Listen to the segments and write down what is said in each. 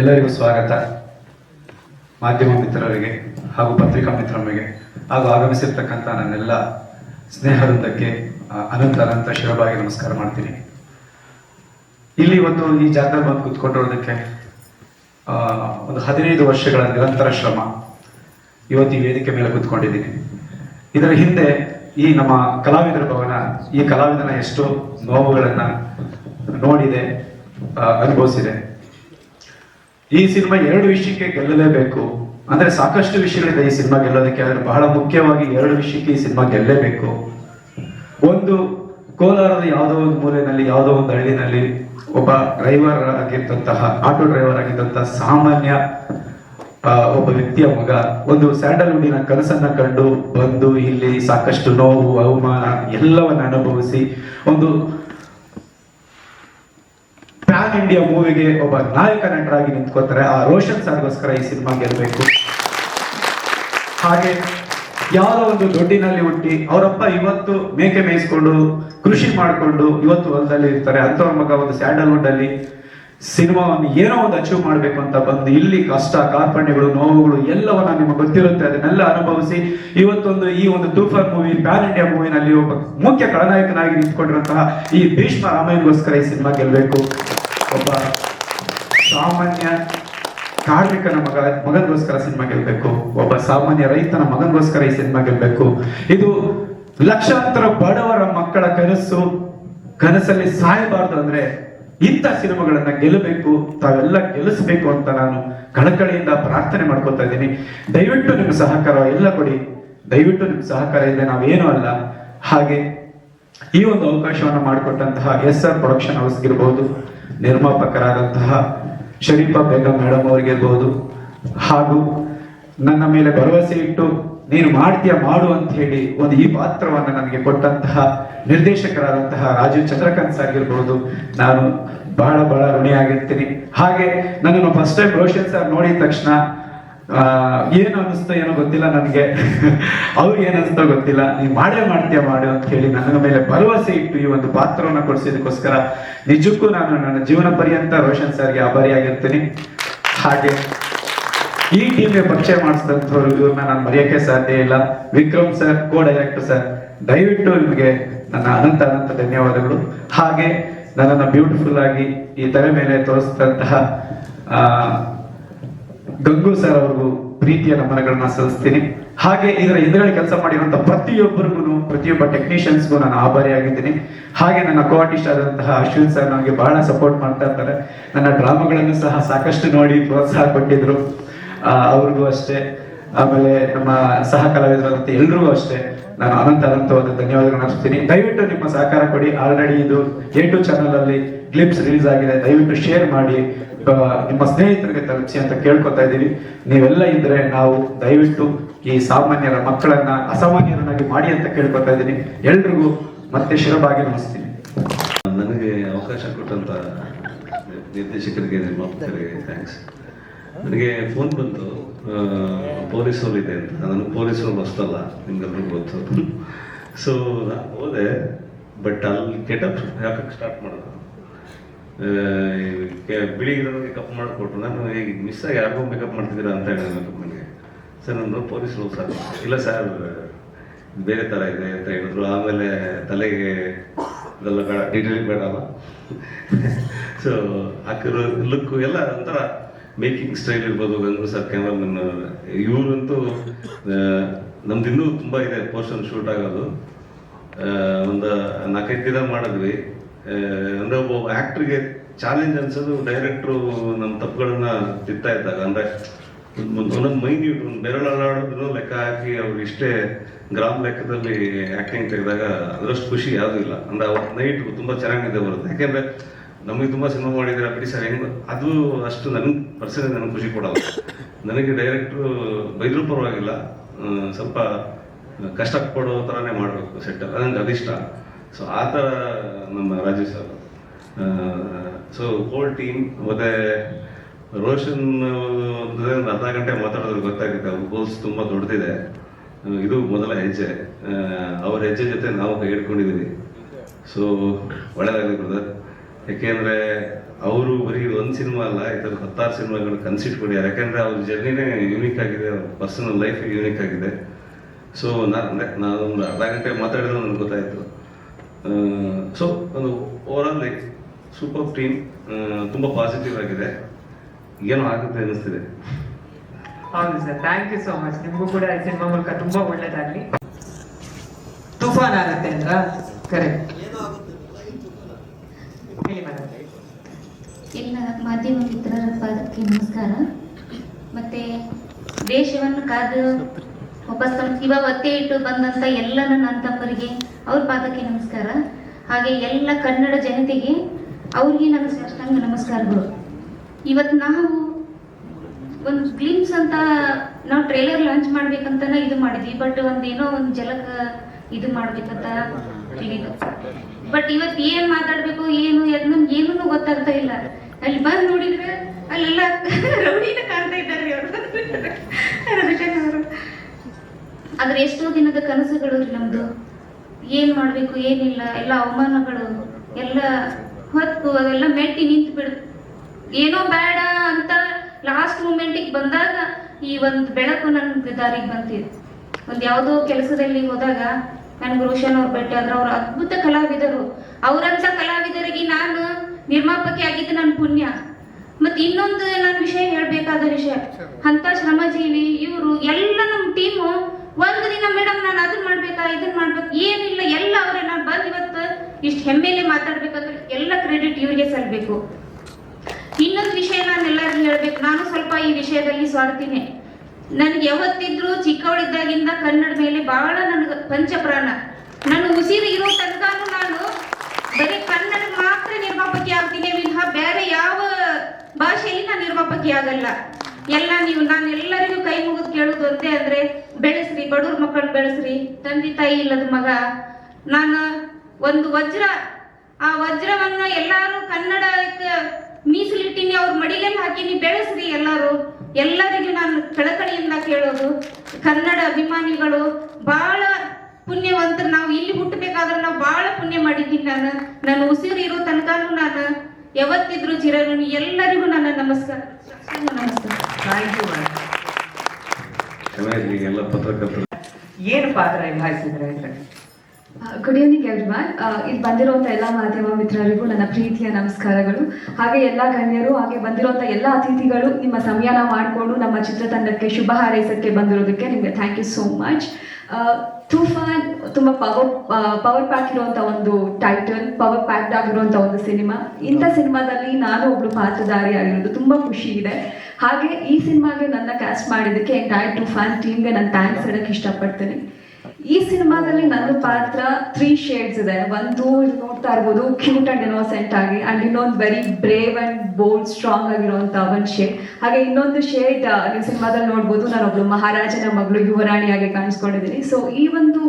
ಎಲ್ಲರಿಗೂ ಸ್ವಾಗತ. ಮಾಧ್ಯಮ ಮಿತ್ರರಿಗೆ ಹಾಗೂ ಪತ್ರಿಕಾ ಮಿತ್ರರಿಗೆ ಹಾಗೂ ಆಗಮಿಸಿರ್ತಕ್ಕಂಥ ನನ್ನೆಲ್ಲ ಸ್ನೇಹವೃಂದಕ್ಕೆ ಅನಂತ ಅನಂತ ಶಿವಭಾಗಿ ನಮಸ್ಕಾರ ಮಾಡ್ತೀನಿ. ಇಲ್ಲಿ ಒಂದು ಈ ಜಾತ್ರೆ ಬಂದು ಕೂತ್ಕೊಂಡಿರೋದಕ್ಕೆ ಒಂದು ಹದಿನೈದು ವರ್ಷಗಳ ನಿರಂತರ ಶ್ರಮ ಇವತ್ತು ವೇದಿಕೆ ಮೇಲೆ ಕೂತ್ಕೊಂಡಿದ್ದೀನಿ. ಇದರ ಹಿಂದೆ ಈ ನಮ್ಮ ಕಲಾವಿದರ ಭವನ, ಈ ಕಲಾವಿದನ ಎಷ್ಟೋ ನೋವುಗಳನ್ನು ನೋಡಿದೆ ಅನುಭವಿಸಿದೆ. ಈ ಸಿನಿಮಾ ಎರಡು ವಿಷಯಕ್ಕೆ ಗೆಲ್ಲಲೇಬೇಕು. ಅಂದ್ರೆ ಸಾಕಷ್ಟು ವಿಷಯಗಳಿದೆ ಈ ಸಿನಿಮಾ ಗೆಲ್ಲೋದಕ್ಕೆ, ಆದ್ರೆ ಬಹಳ ಮುಖ್ಯವಾಗಿ ಎರಡು ವಿಷಯಕ್ಕೆ ಈ ಸಿನಿಮಾ ಗೆಲ್ಲಲೇಬೇಕು. ಒಂದು, ಕೋಲಾರದ ಯಾವುದೋ ಒಂದು ಮೂಲೆಯಲ್ಲಿ, ಯಾವುದೋ ಒಂದು ಹಳ್ಳಿನಲ್ಲಿ ಒಬ್ಬ ಡ್ರೈವರ್ ಆಗಿದ್ದಂತಹ ಆಟೋ ಡ್ರೈವರ್ ಆಗಿದ್ದಂತಹ ಸಾಮಾನ್ಯ ಒಬ್ಬ ವ್ಯಕ್ತಿಯ ಮಗ, ಒಂದು ಸ್ಯಾಂಡಲ್ವುಡಿನ ಕನಸನ್ನ ಕಂಡು ಬಂದು ಇಲ್ಲಿ ಸಾಕಷ್ಟು ನೋವು, ಅವಮಾನ ಎಲ್ಲವನ್ನ ಅನುಭವಿಸಿ ಒಂದು ಇಂಡಿಯಾ ಮೂವಿಗೆ ಒಬ್ಬ ನಾಯಕ ನಟರಾಗಿ ನಿಂತ್ಕೋತಾರೆ ಆ ರೋಷನ್ ಸರ್ಗೋಸ್ಕರ ಈ ಸಿನಿಮಾ ಗೆಲ್ಲಬೇಕು ಹಾಗೆ ಯಾರೋ ಒಂದು ದೊಡ್ಡಿನಲ್ಲಿ ಹುಟ್ಟಿ ಅವರಪ್ಪ ಇವತ್ತು ಮೇಕೆ ಮೇಯಿಸ್ಕೊಂಡು, ಕೃಷಿ ಮಾಡಿಕೊಂಡು ಇವತ್ತು ಹೊಲದಲ್ಲಿ ಇರ್ತಾರೆ. ಅಂತವ್ರ ಮಗ ಒಂದು ಸ್ಯಾಂಡಲ್ವುಡ್ ಅಲ್ಲಿ ಸಿನಿಮಾವನ್ನು ಏನೋ ಒಂದು ಅಚೀವ್ ಮಾಡಬೇಕು ಅಂತ ಬಂದು ಇಲ್ಲಿ ಕಷ್ಟ, ಕಾರ್ಪಣ್ಯಗಳು, ನೋವುಗಳು ಎಲ್ಲವನ್ನ ನಿಮಗೆ ಗೊತ್ತಿರುತ್ತೆ. ಅದನ್ನೆಲ್ಲ ಅನುಭವಿಸಿ ಇವತ್ತೊಂದು ಈ ಒಂದು ತೂಫಾನ್ ಮೂವಿ ಪ್ಯಾನ್ ಇಂಡಿಯಾ ಮೂವಿನಲ್ಲಿ ಒಬ್ಬ ಮುಖ್ಯ ಖಳನಾಯಕನಾಗಿ ನಿಂತ್ಕೊಂಡಿರುವಂತಹ ಈ ಭೀಷ್ಮ ರಾಮಾಯಣಗೋಸ್ಕರ ಈ ಸಿನಿಮಾ ಗೆಲ್ಬೇಕು. ಒಬ್ಬ ಸಾಮಾನ್ಯ ಕಾರ್ಮಿಕನ ಮಗ, ಮಗನಿಗೋಸ್ಕರ ಸಿನಿಮಾ ಗೆಲ್ಬೇಕು ಒಬ್ಬ ಸಾಮಾನ್ಯ ರೈತನ ಮಗನಿಗೋಸ್ಕರ ಈ ಸಿನಿಮಾ ಗೆಲ್ಬೇಕು ಇದು ಲಕ್ಷಾಂತರ ಬಡವರ ಮಕ್ಕಳ ಕನಸು, ಕನಸಲ್ಲಿ ಸಾಯಬಾರದು ಅಂದ್ರೆ ಇಂಥ ಸಿನಿಮಾಗಳನ್ನ ಗೆಲ್ಲಬೇಕು, ತಾವೆಲ್ಲ ಗೆಲ್ಲಿಸಬೇಕು ಅಂತ ನಾನು ಕಳಕಳಿಯಿಂದ ಪ್ರಾರ್ಥನೆ ಮಾಡ್ಕೊತಾ ಇದ್ದೀನಿ. ದಯವಿಟ್ಟು ನಿಮ್ಮ ಸಹಕಾರ ಎಲ್ಲ ಕೊಡಿ. ದಯವಿಟ್ಟು ನಿಮ್ಮ ಸಹಕಾರ ಇದೆ ನಾವೇನು ಅಲ್ಲ. ಹಾಗೆ ಈ ಒಂದು ಅವಕಾಶವನ್ನು ಮಾಡಿಕೊಟ್ಟಂತಹ ಎಸ್ ಆರ್ ಪ್ರೊಡಕ್ಷನ್ ಹೌಸ್ ಇರಬಹುದು ನಿರ್ಮಾಪಕರಾದಂತಹ ಶರೀಫಾ ಬೇಗಂ ಮೇಡಮ್ ಅವರಿಗಿರ್ಬೋದು ಹಾಗೂ ನನ್ನ ಮೇಲೆ ಭರವಸೆ ಇಟ್ಟು ನೀನು ಮಾಡ್ತೀಯ ಮಾಡು ಅಂತ ಹೇಳಿ ಒಂದು ಈ ಪಾತ್ರವನ್ನು ನನಗೆ ಕೊಟ್ಟಂತಹ ನಿರ್ದೇಶಕರಾದಂತಹ ರಾಜೀವ್ ಚಂದ್ರಕಾಂತ್ ಸರ್ ಇರ್ಬೋದು ನಾನು ಬಹಳ ಬಹಳ ಋಣಿಯಾಗಿರ್ತೀನಿ. ಹಾಗೆ ನನ್ನನ್ನು ಫಸ್ಟ್ ಟೈಮ್ ರೋಷನ್ ಸರ್ ನೋಡಿದ ತಕ್ಷಣ ಏನು ಅನಿಸ್ತೋ ಏನೋ ಗೊತ್ತಿಲ್ಲ ನನಗೆ. ಅವ್ರಿಗೆ ಏನ್ ಅನಿಸ್ತೋ ಗೊತ್ತಿಲ್ಲ. ನೀವ್ ಮಾಡೇ ಮಾಡ್ತೀಯ ಮಾಡು ಅಂತ ಹೇಳಿ ನನ್ನ ಮೇಲೆ ಭರವಸೆ ಇಟ್ಟು ಈ ಒಂದು ಪಾತ್ರವನ್ನ ಕೊಡಿಸಿದಕ್ಕೋಸ್ಕರ ನಿಜಕ್ಕೂ ನಾನು ನನ್ನ ಜೀವನ ಪರ್ಯಂತ ರೋಷನ್ ಸರ್ಗೆ ಆಭಾರಿಯಾಗಿರ್ತೀನಿ ಹಾಗೆ ಈ ಟೀಮ್ಗೆ ಪರಿಚಯ ಮಾಡಿಸಿದಂಥವ್ರು ಇವ್ರನ್ನ ನಾನು ಮರೆಯಕ್ಕೆ ಸಾಧ್ಯ ಇಲ್ಲ. Vikram sir co director sir, ದಯವಿಟ್ಟು ನಿಮಗೆ ನನ್ನ ಅನಂತ ಅನಂತ ಧನ್ಯವಾದಗಳು. ಹಾಗೆ ನನ್ನನ್ನು ಬ್ಯೂಟಿಫುಲ್ ಆಗಿ ಈ ತೆರೆ ಮೇಲೆ ತೋರಿಸಿದಂತಹ ಗಂಗು ಸರ್ ಅವ್ರಿಗೂ ಪ್ರೀತಿಯ ನಮನಗಳನ್ನ ಸಲ್ಲಿಸ್ತೀನಿ. ಹಾಗೆ ಇದರ ಹಿಂದ್ಗಡೆ ಕೆಲಸ ಮಾಡಿರುವಂತಹ ಪ್ರತಿಯೊಬ್ಬರಿಗೂ, ಪ್ರತಿಯೊಬ್ಬ ಟೆಕ್ನಿಷಿಯನ್ಸ್ಗೂ ನಾನು ಆಭಾರಿಯಾಗಿದ್ದೀನಿ. ಹಾಗೆ ನನ್ನ ಕೋ ಆರ್ಟಿಸ್ಟ್ ಆದಂತಹ ಅಶ್ವಿನ್ ಸರ್ ನನಗೆ ಬಹಳ ಸಪೋರ್ಟ್ ಮಾಡ್ತಾ ಇರ್ತಾರೆ. ನನ್ನ ಡ್ರಾಮಾಗಳನ್ನು ಸಹ ಸಾಕಷ್ಟು ನೋಡಿ ಪ್ರೋತ್ಸಾಹ ಕೊಟ್ಟಿದ್ರು. ಅವ್ರಿಗೂ ಅಷ್ಟೇ. ಆಮೇಲೆ ನಮ್ಮ ಸಹ ಕಲಾವಿದರಾದಂತ ಎಲ್ರಿಗೂ ಅಷ್ಟೇ. ನಾನು ಅನಂತ ಅನಂತವಾದ ಧನ್ಯವಾದಗಳನ್ನ ಅರ್ಪಿಸ್ತೀನಿ. ದಯವಿಟ್ಟು ನಿಮ್ಮ ಸಹಕಾರ ಕೊಡಿ. ಆಲ್ರೆಡಿ ಇದು ಎ ಟು ಚಾನಲ್ ಅಲ್ಲಿ ಕ್ಲಿಪ್ಸ್ ರಿಲೀಸ್ ಆಗಿದೆ. ದಯವಿಟ್ಟು ಶೇರ್ ಮಾಡಿ. ನಿಮ್ಮ ಸ್ನೇಹಿತರಿಗೆ ತಲುಪಿಸಿ ಅಂತ ಕೇಳ್ಕೊತಾ ಇದ್ದೀವಿ. ನೀವೆಲ್ಲ ಇದ್ರೆ ನಾವು ದಯವಿಟ್ಟು ಈ ಸಾಮಾನ್ಯರ ಮಕ್ಕಳನ್ನ ಅಸಾಮಾನ್ಯರನ್ನಾಗಿ ಮಾಡಿ ಅಂತ ಕೇಳ್ಕೊತಾ ಇದ್ದೀನಿ. ಎಲ್ರಿಗೂ ಮತ್ತೆ ಶಿರಬಾಗಿ ನಮಿಸ್ತೀನಿ ನನಗೆ ಅವಕಾಶ ಕೊಟ್ಟಂತ ನಿರ್ದೇಶಕರಿಗೆ ಥ್ಯಾಂಕ್ಸ್ ನನಗೆ ಫೋನ್ ಬಂತು. ಪೊಲೀಸ್ ಅವ್ರು ಇದೆ ಅಂತ. ನನಗೆ ಪೊಲೀಸ್ ಅವ್ರು ಹೊಸ್ತಲ್ಲ ನಿಮ್ಗೆಲ್ರಿಗೂ ಗೊತ್ತು. ಸೊ ಹೋದೆ ಬಟ್ ಅಲ್ಲಿ ಕೆಟಪ್ ಯಾಕೆ ಸ್ಟಾರ್ಟ್ ಕೆ- ಬಿಳಿ ಇರೋರಿಗೆ ಕಪ್ ಮಾಡಿಕೊಟ್ರು. ನಾನು ಈಗ ಮಿಸ್ ಆಗಿ ಯಾರಿಗೂ ಮೇಕಪ್ ಮಾಡ್ತಿದ್ದೀರಾ ಅಂತ ಹೇಳಿದ್ರು ನನಗೆ ಸರ್ ನಾನು ಪೊಲೀಸರು ಸರ್. ಇಲ್ಲ ಸರ್, ಬೇರೆ ಥರ ಇದೆ ಅಂತ ಹೇಳಿದ್ರು. ಆಮೇಲೆ ತಲೆಗೆ ಇದೆಲ್ಲ ಬೇಡ ಡೀಟೇಲಿಂಗ್ ಬೇಡಲ್ಲ ಸೊ ಹಾಕಿರೋ ಲುಕ್ ಎಲ್ಲ ಒಂಥರ ಮೇಕಿಂಗ್ ಸ್ಟೈಲ್ ಇರ್ಬೋದು. ಗಂಗು ಸರ್ ಕ್ಯಾಮ್ರಾಮನ್ ಇವರಂತೂ ನಮ್ದು ಇನ್ನೂ ತುಂಬ ಇದೆ ಪೋರ್ಷನ್ ಶೂಟ್ ಆಗೋದು. ಒಂದು ನಾಲ್ಕೈದು ದಿನ ಮಾಡಿದ್ವಿ. ಅಂದ್ರೆ ಒಬ್ಬ ಆಕ್ಟ್ರಿಗೆ ಚಾಲೆಂಜ್ ಅನ್ಸೋದು ಡೈರೆಕ್ಟ್ರು ನಮ್ಮ ತಪ್ಪುಗಳನ್ನ ತಿತ್ತಾ ಇದ್ದಾಗ. ಅಂದ್ರೆ ಒಂದ್- ಒಂದೊಂದು ಮೈನ್ಯೂಟ್ ಒಂದು ಬೆರಳಾಡೋದನ್ನು ಲೆಕ್ಕ ಹಾಕಿ ಅವ್ರು ಇಷ್ಟೇ ಗ್ರಾಮ್ ಲೆಕ್ಕದಲ್ಲಿ ಆಕ್ಟಿಂಗ್ ತೆಗೆದಾಗ ಅದರಷ್ಟು ಖುಷಿ ಯಾವುದೂ ಇಲ್ಲ. ಅಂದ್ರೆ ಅವ್ರ ನೈಟ್ ತುಂಬ ಚೆನ್ನಾಗಿದೆ ಬರುತ್ತೆ. ಯಾಕೆಂದ್ರೆ ನಮಗೆ ತುಂಬ ಸಿನಿಮಾ ಮಾಡಿದ್ದೀರಾ ಬಿಡಿ ಸರ್, ಹೆಂಗ್ ಅದು ಅಷ್ಟು ನನ್ಗೆ ಪರ್ಸನಲ್ ನನಗೆ ಖುಷಿ ಕೊಡಲ್ಲ ನನಗೆ ಡೈರೆಕ್ಟ್ರು ಬೈದ್ರು ಪರವಾಗಿಲ್ಲ. ಸ್ವಲ್ಪ ಕಷ್ಟ ಪಡೋ ಥರನೇ ಮಾಡಬೇಕು ಸೆಟ್ ನನಗೆ ಅದಿಷ್ಟ ಸೊ ಆ ಥರ ನಮ್ಮ Rajeev sir. So whole team ಮತ್ತೆ ರೋಷನ್ ಒಂದು ಅರ್ಧ ಗಂಟೆ ಮಾತಾಡೋದ್ರೆ, ಗೊತ್ತಾಗುತ್ತೆ, ಅವ್ರ ಗೋಲ್ಸ್ ತುಂಬ ದೊಡ್ಡದಿದೆ. ಇದು ಮೊದಲ ಹೆಜ್ಜೆ. ಅವ್ರ ಹೆಜ್ಜೆ ಜೊತೆ ನಾವು ಕೈ ಹಿಡ್ಕೊಂಡಿದ್ದೀವಿ ಸೊ ಒಳ್ಳೇದಾಗಲಿ ಬ್ರದರ್ ಯಾಕೆಂದ್ರೆ ಅವರು ಬರೀ ಒಂದು ಸಿನಿಮಾ ಅಲ್ಲ, ಈ ಥರ ಹತ್ತಾರು ಸಿನಿಮಾಗಳು ಕನ್ಸಿಟ್ಕೊಂಡಿದ್ದಾರೆ ಯಾಕೆಂದ್ರೆ ಅವ್ರ ಜರ್ನಿನೇ ಯೂನಿಕ್ ಆಗಿದೆ, ಅವ್ರ ಪರ್ಸನಲ್ ಲೈಫ್ ಯೂನಿಕ್ ಆಗಿದೆ. ಸೊ ನಾನು ಅರ್ಧ ಗಂಟೆ ಮಾತಾಡಿದ್ರೆ ನನಗೆ ಗೊತ್ತಾಯಿತು. ಸೊ ಒಂದು ಓವರಾಲ್ ಲೈಕ್ ಸೂಪರ್ ಟೀಮ್ ತುಂಬ ಪಾಸಿಟಿವ್ ಆಗಿದೆ. ಏನೋ ಆಗುತ್ತೆ ಅನ್ನಿಸ್ತಿದೆ. ಹೌದು sir thank you so much ನಿಮಗೂ ಕೂಡ ಈ ಸಿನಿಮಾ ಮೂಲಕ ತುಂಬಾ ಒಳ್ಳೇದಾಗ್ಲಿ. ತುಫಾನ್ ಆಗುತ್ತೆ ಅಂದ್ರ? ಕರೆಕ್ಟ್ ಎಲ್ಲ ಮಾಧ್ಯಮ ಮಿತ್ರರ ಪಾದಕ್ಕೆ ನಮಸ್ಕಾರ. ಮತ್ತೆ ದೇಶವನ್ನು ಕಾದು ಒಬ್ಬ ತಮ್ಮ ಇವಾಗ ಒತ್ತೆ ಇಟ್ಟು ಬಂದಂತ ಎಲ್ಲ ನನ್ನ ತಮ್ಮರಿಗೆ ಅವ್ರ ಪಾದಕ್ಕೆ ನಮಸ್ಕಾರ. ಹಾಗೆ ಎಲ್ಲ ಕನ್ನಡ ಜನತೆಗೆ ಅವ್ರಿಗೆ ನನ್ನ ಸಾಷ್ಟಾಂಗ ನಮಸ್ಕಾರಗಳು. ಇವತ್ತು ನಾವು ಒಂದು ಗ್ಲಿಮ್ಸ್ ಅಂತ ನಾವು ಟ್ರೇಲರ್ ಲಾಂಚ್ ಮಾಡ್ಬೇಕಂತನೇ ಇದು ಮಾಡಿದ್ವಿ. ಬಟ್ ಒಂದೇನೋ ಒಂದು ಜಲಕ ಇದು ಮಾಡ್ಬೇಕಂತ ಬಟ್ ಇವತ್ತು ಏನ್ ಮಾತಾಡ್ಬೇಕು, ಏನು ಎದ್ ನಮ್ಗೆ ಏನೂ ಗೊತ್ತಾಗ್ತಾ ಇಲ್ಲ. ಅಲ್ಲಿ ಬಂದು ನೋಡಿದ್ರೆ ಅಲ್ಲೆಲ್ಲ ರೌಡಿನ ಕಾಣ್ತಾ ಇದ್ದಾರೆ ಅವರು. ಅದ್ರ ಎಷ್ಟೋ ದಿನದ ಕನಸುಗಳು ನಮ್ದು. ಏನ್ ಮಾಡ್ಬೇಕು, ಏನಿಲ್ಲ, ಎಲ್ಲ ಅವಮಾನಗಳು, ಎಲ್ಲ ಹೊತ್ತು ಅದೆಲ್ಲ ಮೆಟ್ಟಿ ನಿಂತು ಬಿಡುತ್ತೆ. ಏನೋ ಬೇಡ ಅಂತ ಲಾಸ್ಟ್ ಮೂಮೆಂಟಿಗೆ ಬಂದಾಗ ಈ ಒಂದು ಬೆಳಕು ನನ್ನ ದಾರಿಗೆ ಬಂತಿದೆ. ಒಂದು ಯಾವುದೋ ಕೆಲಸದಲ್ಲಿ ಹೋದಾಗ ನನಗೆ ರೋಷನ್ ಅವ್ರು ಭೇಟಿ ಆದ್ರೆ ಅವ್ರು ಅದ್ಭುತ ಕಲಾವಿದರು. ಅವರಂತ ಕಲಾವಿದರಿಗೆ ನಾನು ನಿರ್ಮಾಪಕಿ ಆಗಿದ್ದು ನನ್ನ ಪುಣ್ಯ. ಮತ್ತೆ ಇನ್ನೊಂದು ನನ್ನ ವಿಷಯ ಹೇಳ್ಬೇಕಾದ ವಿಷಯ. ಅಂತ ಶ್ರಮಜೀವಿ, ಇವರು ಎಲ್ಲ ನಮ್ಮ ಟೀಮು ಒಂದು ದಿನ ಮೇಡಮ್ ನಾನು ಅದನ್ನ ಮಾಡ್ಬೇಕಾ ಇದನ್ನ ಮಾಡ್ಬೇಕು, ಏನಿಲ್ಲ, ಎಲ್ಲ ಅವರೇ ನಾನು ಬಂದು ಇವತ್ತು ಇಷ್ಟು ಹೆಮ್ಮೆಲೆ ಮಾತಾಡ್ಬೇಕಂದ್ರೆ ಎಲ್ಲ ಕ್ರೆಡಿಟ್ ಇವ್ರಿಗೆ ಸಲ್ಬೇಕು. ಇನ್ನೊಂದು ವಿಷಯ ನಾನು ಎಲ್ಲರಿಗೂ ಹೇಳ್ಬೇಕು, ನಾನು ಸ್ವಲ್ಪ ಈ ವಿಷಯದಲ್ಲಿ ಸ್ವಾಡ್ತೀನಿ ನನಗೆ ಯಾವತ್ತಿದ್ರು ಚಿಕ್ಕವಳಿದ್ದಾಗಿಂದ ಕನ್ನಡ ಮೇಲೆ ಬಹಳ ನನಗೆ ಪಂಚಪ್ರಾಣ. ನಾನು ಉಸಿರು ಇರೋ ತನಕನೂ ನಾನು ಬರೀ ಕನ್ನಡ ಮಾತ್ರ ನಿರ್ಮಾಪಕಿ ಆಗ್ತೀನಿ, ವಿನಃ ಬೇರೆ ಯಾವ ಭಾಷೆಯಲ್ಲಿ ನಾನು ನಿರ್ಮಾಪಕಿ ಆಗಲ್ಲ. ಎಲ್ಲ ನೀವು ನಾನು ಎಲ್ಲರಿಗೂ ಕೈ ಮುಗಿದು ಕೇಳೋದು ಒಂದೇ ಅಂದ್ರೆ, ಬೆಳೆಸ್ರಿ ಬಡವ್ರ ಮಕ್ಕಳು ಬೆಳೆಸ್ರಿ, ತಂದೆ ತಾಯಿ ಇಲ್ಲದ ಮಗ. ನಾನು ಒಂದು ವಜ್ರ, ಆ ವಜ್ರವನ್ನ ಎಲ್ಲಾರು ಕನ್ನಡಕ್ಕೆ ಮೀಸಲಿಟ್ಟಿನಿ, ಅವ್ರ ಮಡಿಲಲ್ಲಿ ಹಾಕಿನಿ, ಬೆಳೆಸ್ರಿ ಎಲ್ಲಾರು. ಎಲ್ಲರಿಗೂ ನಾನು ಕಳಕಳಿಯಿಂದ ಕೇಳೋದು, ಕನ್ನಡ ಅಭಿಮಾನಿಗಳು ಬಹಳ ಪುಣ್ಯವಂತರು. ನಾವು ಇಲ್ಲಿ ಹುಟ್ಟಬೇಕಾದ್ರೆ ನಾವು ಬಹಳ ಪುಣ್ಯ ಮಾಡಿದ್ದೀನಿ ನಾನು. ನನ್ನ ಉಸಿರು ಇರೋ ತನಕನೂ ನಾನು ಯಾವತ್ತಿದ್ರು ಚಿರಋಣಿ ಎಲ್ಲರಿಗೂ ನನ್ನ ನಮಸ್ಕಾರ. ನಮಸ್ಕಾರ ಥ್ಯಾಂಕ್ ಯು ಮೇಡಮ್ ಚೆನ್ನಾಗಿರ್ಲಿ ಎಲ್ಲ ಪತ್ರಕರ್ತರು ಏನು ಪಾತ್ರ ನಿಭಾಯಿಸಿದ್ರೆ ಇದ್ರಲ್ಲಿ ಗುಡ್ ಈವ್ನಿಂಗ್ ಎವ್ರಿವನ್ ಇಲ್ಲಿ ಬಂದಿರುವಂತ ಎಲ್ಲ ಮಾಧ್ಯಮ ಮಿತ್ರರಿಗೂ ನನ್ನ ಪ್ರೀತಿಯ ನಮಸ್ಕಾರಗಳು. ಹಾಗೆ ಎಲ್ಲ ಗಣ್ಯರು ಹಾಗೆ ಬಂದಿರುವಂತ ಎಲ್ಲ ಅತಿಥಿಗಳು ನಿಮ್ಮ ಸಮಯನ ಮಾಡಿಕೊಂಡು ನಮ್ಮ ಚಿತ್ರತಂಡಕ್ಕೆ ಶುಭ ಹಾರೈಸಕ್ಕೆ ಬಂದಿರೋದಕ್ಕೆ ನಿಮಗೆ thank you so much Toofan ತುಂಬಾ ಪವರ್ ಪವರ್ ಪ್ಯಾಕ್ ಇರುವಂತ ಒಂದು ಟೈಟಲ್ ಪವರ್ ಪ್ಯಾಕ್ಡ್ ಆಗಿರುವಂತ ಒಂದು ಸಿನಿಮಾ ಇಂಥ ಸಿನಿಮಾದಲ್ಲಿ ನಾನು ಒಬ್ಳು ಪಾತ್ರಧಾರಿ ಆಗಿರೋದು ತುಂಬಾ ಖುಷಿ ಇದೆ. ಹಾಗೆ ಈ ಸಿನಿಮಾಗೆ ನನ್ನ ಕ್ಯಾಸ್ಟ್ ಮಾಡಿದ್ದಕ್ಕೆ ಟೈ ಟು ಫ್ಯಾನ್ ಟೀಮ್ಗೆ ನಾನು ಥ್ಯಾಂಕ್ಸ್ ಹೇಳಕ್ಕೆ ಇಷ್ಟಪಡ್ತೀನಿ. ಈ ಸಿನಿಮಾದಲ್ಲಿ ನನ್ನ ಪಾತ್ರ ತ್ರೀ ಶೇಡ್ಸ್ ಇದೆ. ಒಂದು ನೋಡ್ತಾ ಇರ್ಬೋದು. ಕ್ಯೂಟ್ ಅಂಡ್ ಇನೋಸೆಂಟ್ ಆಗಿ ಅಂಡ್ ಇನ್ನೊಂದು very brave and bold strong ಆಗಿರುವಂತ ಒಂದು ಶೇಡ್ ಹಾಗೆ ಇನ್ನೊಂದು ಶೇಡ್ ನೀವು ಸಿನಿಮಾದಲ್ಲಿ ನೋಡ್ಬೋದು. ನಾನೊಬ್ಳು ಮಹಾರಾಜನ ಮಗಳು ಯುವರಾಣಿಯಾಗಿ ಕಾಣಿಸ್ಕೊಂಡಿದ್ದೀನಿ. ಸೊ ಈ ಒಂದು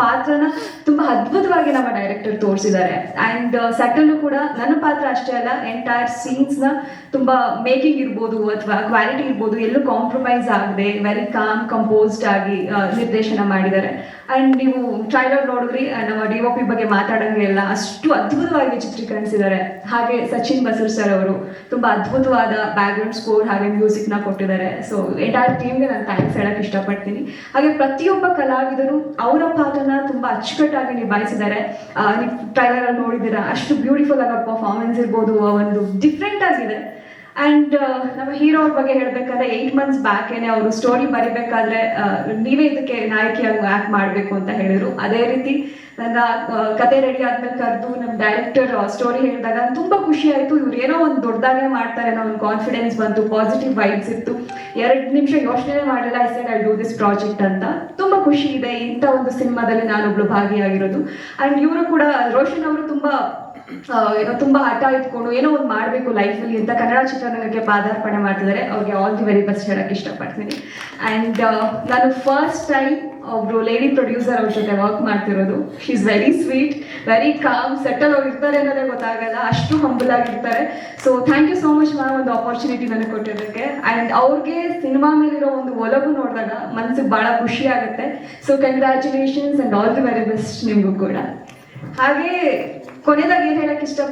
ಪಾತ್ರನ ತುಂಬಾ ಅದ್ಭುತವಾಗಿ ನಮ್ಮ ಡೈರೆಕ್ಟರ್ ತೋರಿಸಿದ್ದಾರೆ. ಅಂಡ್ ಸಟಲ್ ಕೂಡ ನನ್ನ ಪಾತ್ರ ಅಷ್ಟೇ ಅಲ್ಲ ಎಂಟೈರ್ ಸೀನ್ಸ್ನ ತುಂಬಾ ಮೇಕಿಂಗ್ ಇರ್ಬೋದು ಅಥವಾ ಕ್ವಾಲಿಟಿ ಇರ್ಬೋದು. ಎಲ್ಲೂ ಕಾಂಪ್ರಮೈಸ್ ಆಗದೆ ವೆರಿ ಕಾಮ್ ಕಂಪೋಸ್ಡ್ ಆಗಿ ನಿರ್ದೇಶನ ಮಾಡಿದ್ದಾರೆ. ಅಂಡ್ ನೀವು ಟ್ರೈಲರ್ ನೋಡಿದ್ರಿ ಆ, ನಮ್ಮ ಡಿ ಒ ಪಿ ಬಗ್ಗೆ ಮಾತಾಡಂಗೆ ಎಲ್ಲ ಅಷ್ಟು ಅದ್ಭುತವಾಗಿ ಚಿತ್ರೀಕರಿಸಿದ್ದಾರೆ ಹಾಗೆ ಸಚಿನ್ ಬಸೂರ್ ಸರ್ ಅವರು ತುಂಬಾ ಅದ್ಭುತವಾದ ಬ್ಯಾಕ್ಗ್ರೌಂಡ್ ಸ್ಕೋರ್ ಹಾಗೆ ಮ್ಯೂಸಿಕ್ನ ಕೊಟ್ಟಿದ್ದಾರೆ. ಸೊ ಎಂಟೈರ್ ಟೀಮ್ಗೆ ನಾನು ಥ್ಯಾಂಕ್ಸ್ ಹೇಳಕ್ ಇಷ್ಟಪಡ್ತೀನಿ. ಹಾಗೆ ಪ್ರತಿಯೊಬ್ಬ ಕಲಾವಿದರು ಅವರ ಪಾತ್ರನ ತುಂಬಾ ಅಚ್ಚುಕಟ್ಟಾಗಿ ನಿಭಾಯಿಸಿದ್ದಾರೆ. ನೀವು ಟ್ರೈಲರ್ ಅಲ್ಲಿ ನೋಡಿದ್ದೀರಾ ಅಷ್ಟು ಬ್ಯೂಟಿಫುಲ್ ಆಗ ಪರ್ಫಾರ್ಮೆನ್ಸ್ ಇರ್ಬೋದು ಒಂದು ಡಿಫ್ರೆಂಟ್ ಆಗಿದೆ. ಅಂಡ್ ನಮ್ಮ ಹೀರೋ ಅವ್ರ ಬಗ್ಗೆ ಹೇಳ್ಬೇಕಾದ್ರೆ ಏಟ್ ಮಂತ್ಸ್ ಬ್ಯಾಕ್ ಏನೆ ಅವರು ಸ್ಟೋರಿ ಬರಿಬೇಕಾದ್ರೆ ನೀವೇ ಇದಕ್ಕೆ ನಾಯಕಿಯಾಗಿ ಆಕ್ಟ್ ಮಾಡಬೇಕು ಅಂತ ಹೇಳಿದ್ರು. ಅದೇ ರೀತಿ ನನ್ನ ಕತೆ ರೆಡಿ ಆದ್ಮೇಲೆ ಕರೆದು ನಮ್ಮ ಡೈರೆಕ್ಟರ್ ಸ್ಟೋರಿ ಹೇಳಿದಾಗ ತುಂಬಾ ಖುಷಿ ಆಯ್ತು. ಇವ್ರು ಏನೋ ಒಂದು ದೊಡ್ಡದಾಗೆ ಮಾಡ್ತಾರೆ ಅನ್ನೋ ಒಂದು ಕಾನ್ಫಿಡೆನ್ಸ್ ಬಂತು ಪಾಸಿಟಿವ್ ವೈಬ್ಸ್ ಇತ್ತು. ಎರಡು ನಿಮಿಷ ಯೋಚನೆ ಮಾಡಿಲ್ಲ I said I do this project ಅಂತ. ತುಂಬಾ ಖುಷಿ ಇದೆ. ಇಂಥ ಒಂದು ಸಿನಿಮಾದಲ್ಲಿ ನಾನೊಬ್ಳು ಭಾಗಿಯಾಗಿರೋದು. ಅಂಡ್ ಇವರು ಕೂಡ, ರೋಷನ್ ಅವರು ತುಂಬಾ ಏನೋ ತುಂಬಾ ಹಠ ಇಟ್ಕೊಂಡು ಏನೋ ಒಂದು ಮಾಡಬೇಕು ಲೈಫಲ್ಲಿ ಅಂತ ಕನ್ನಡ ಚಿತ್ರರಂಗಕ್ಕೆ ಪಾದಾರ್ಪಣೆ ಮಾಡ್ತಿದ್ದಾರೆ. ಅವ್ರಿಗೆ ಆಲ್ ದಿ ವೆರಿ ಬೆಸ್ಟ್ ಹೇಳಕ್ ಇಷ್ಟಪಡ್ತೀನಿ. ಅಂಡ್ ನಾನು ಫಸ್ಟ್ ಟೈಮ್ ಒಬ್ರು ಲೇಡಿ ಪ್ರೊಡ್ಯೂಸರ್ ಅವ್ರ ಜೊತೆ ವರ್ಕ್ ಮಾಡ್ತಿರೋದು. She is very sweet very calm settle ಅವ್ರು ಇರ್ತಾರೆ ಅನ್ನೋದೇ ಗೊತ್ತಾಗಲ್ಲ. ಅಷ್ಟು ಹಂಬಲ್ ಆಗಿರ್ತಾರೆ. So thank you so much ma'am ಒಂದು ಆಪರ್ಚುನಿಟಿ ನನಗೆ ಕೊಟ್ಟಿದ್ದಕ್ಕೆ. ಅಂಡ್ ಅವ್ರಿಗೆ ಸಿನಿಮಾ ಮೇಲಿರೋ ಒಂದು ಒಲವು ನೋಡಿದಾಗ ಮನಸ್ಸಿಗೆ ಬಹಳ ಖುಷಿ ಆಗುತ್ತೆ. So congratulations and all the very best ನಿಮಗೂ ಕೂಡ. ಹಾಗೆ ಕೊನೆಯದಾಗಿ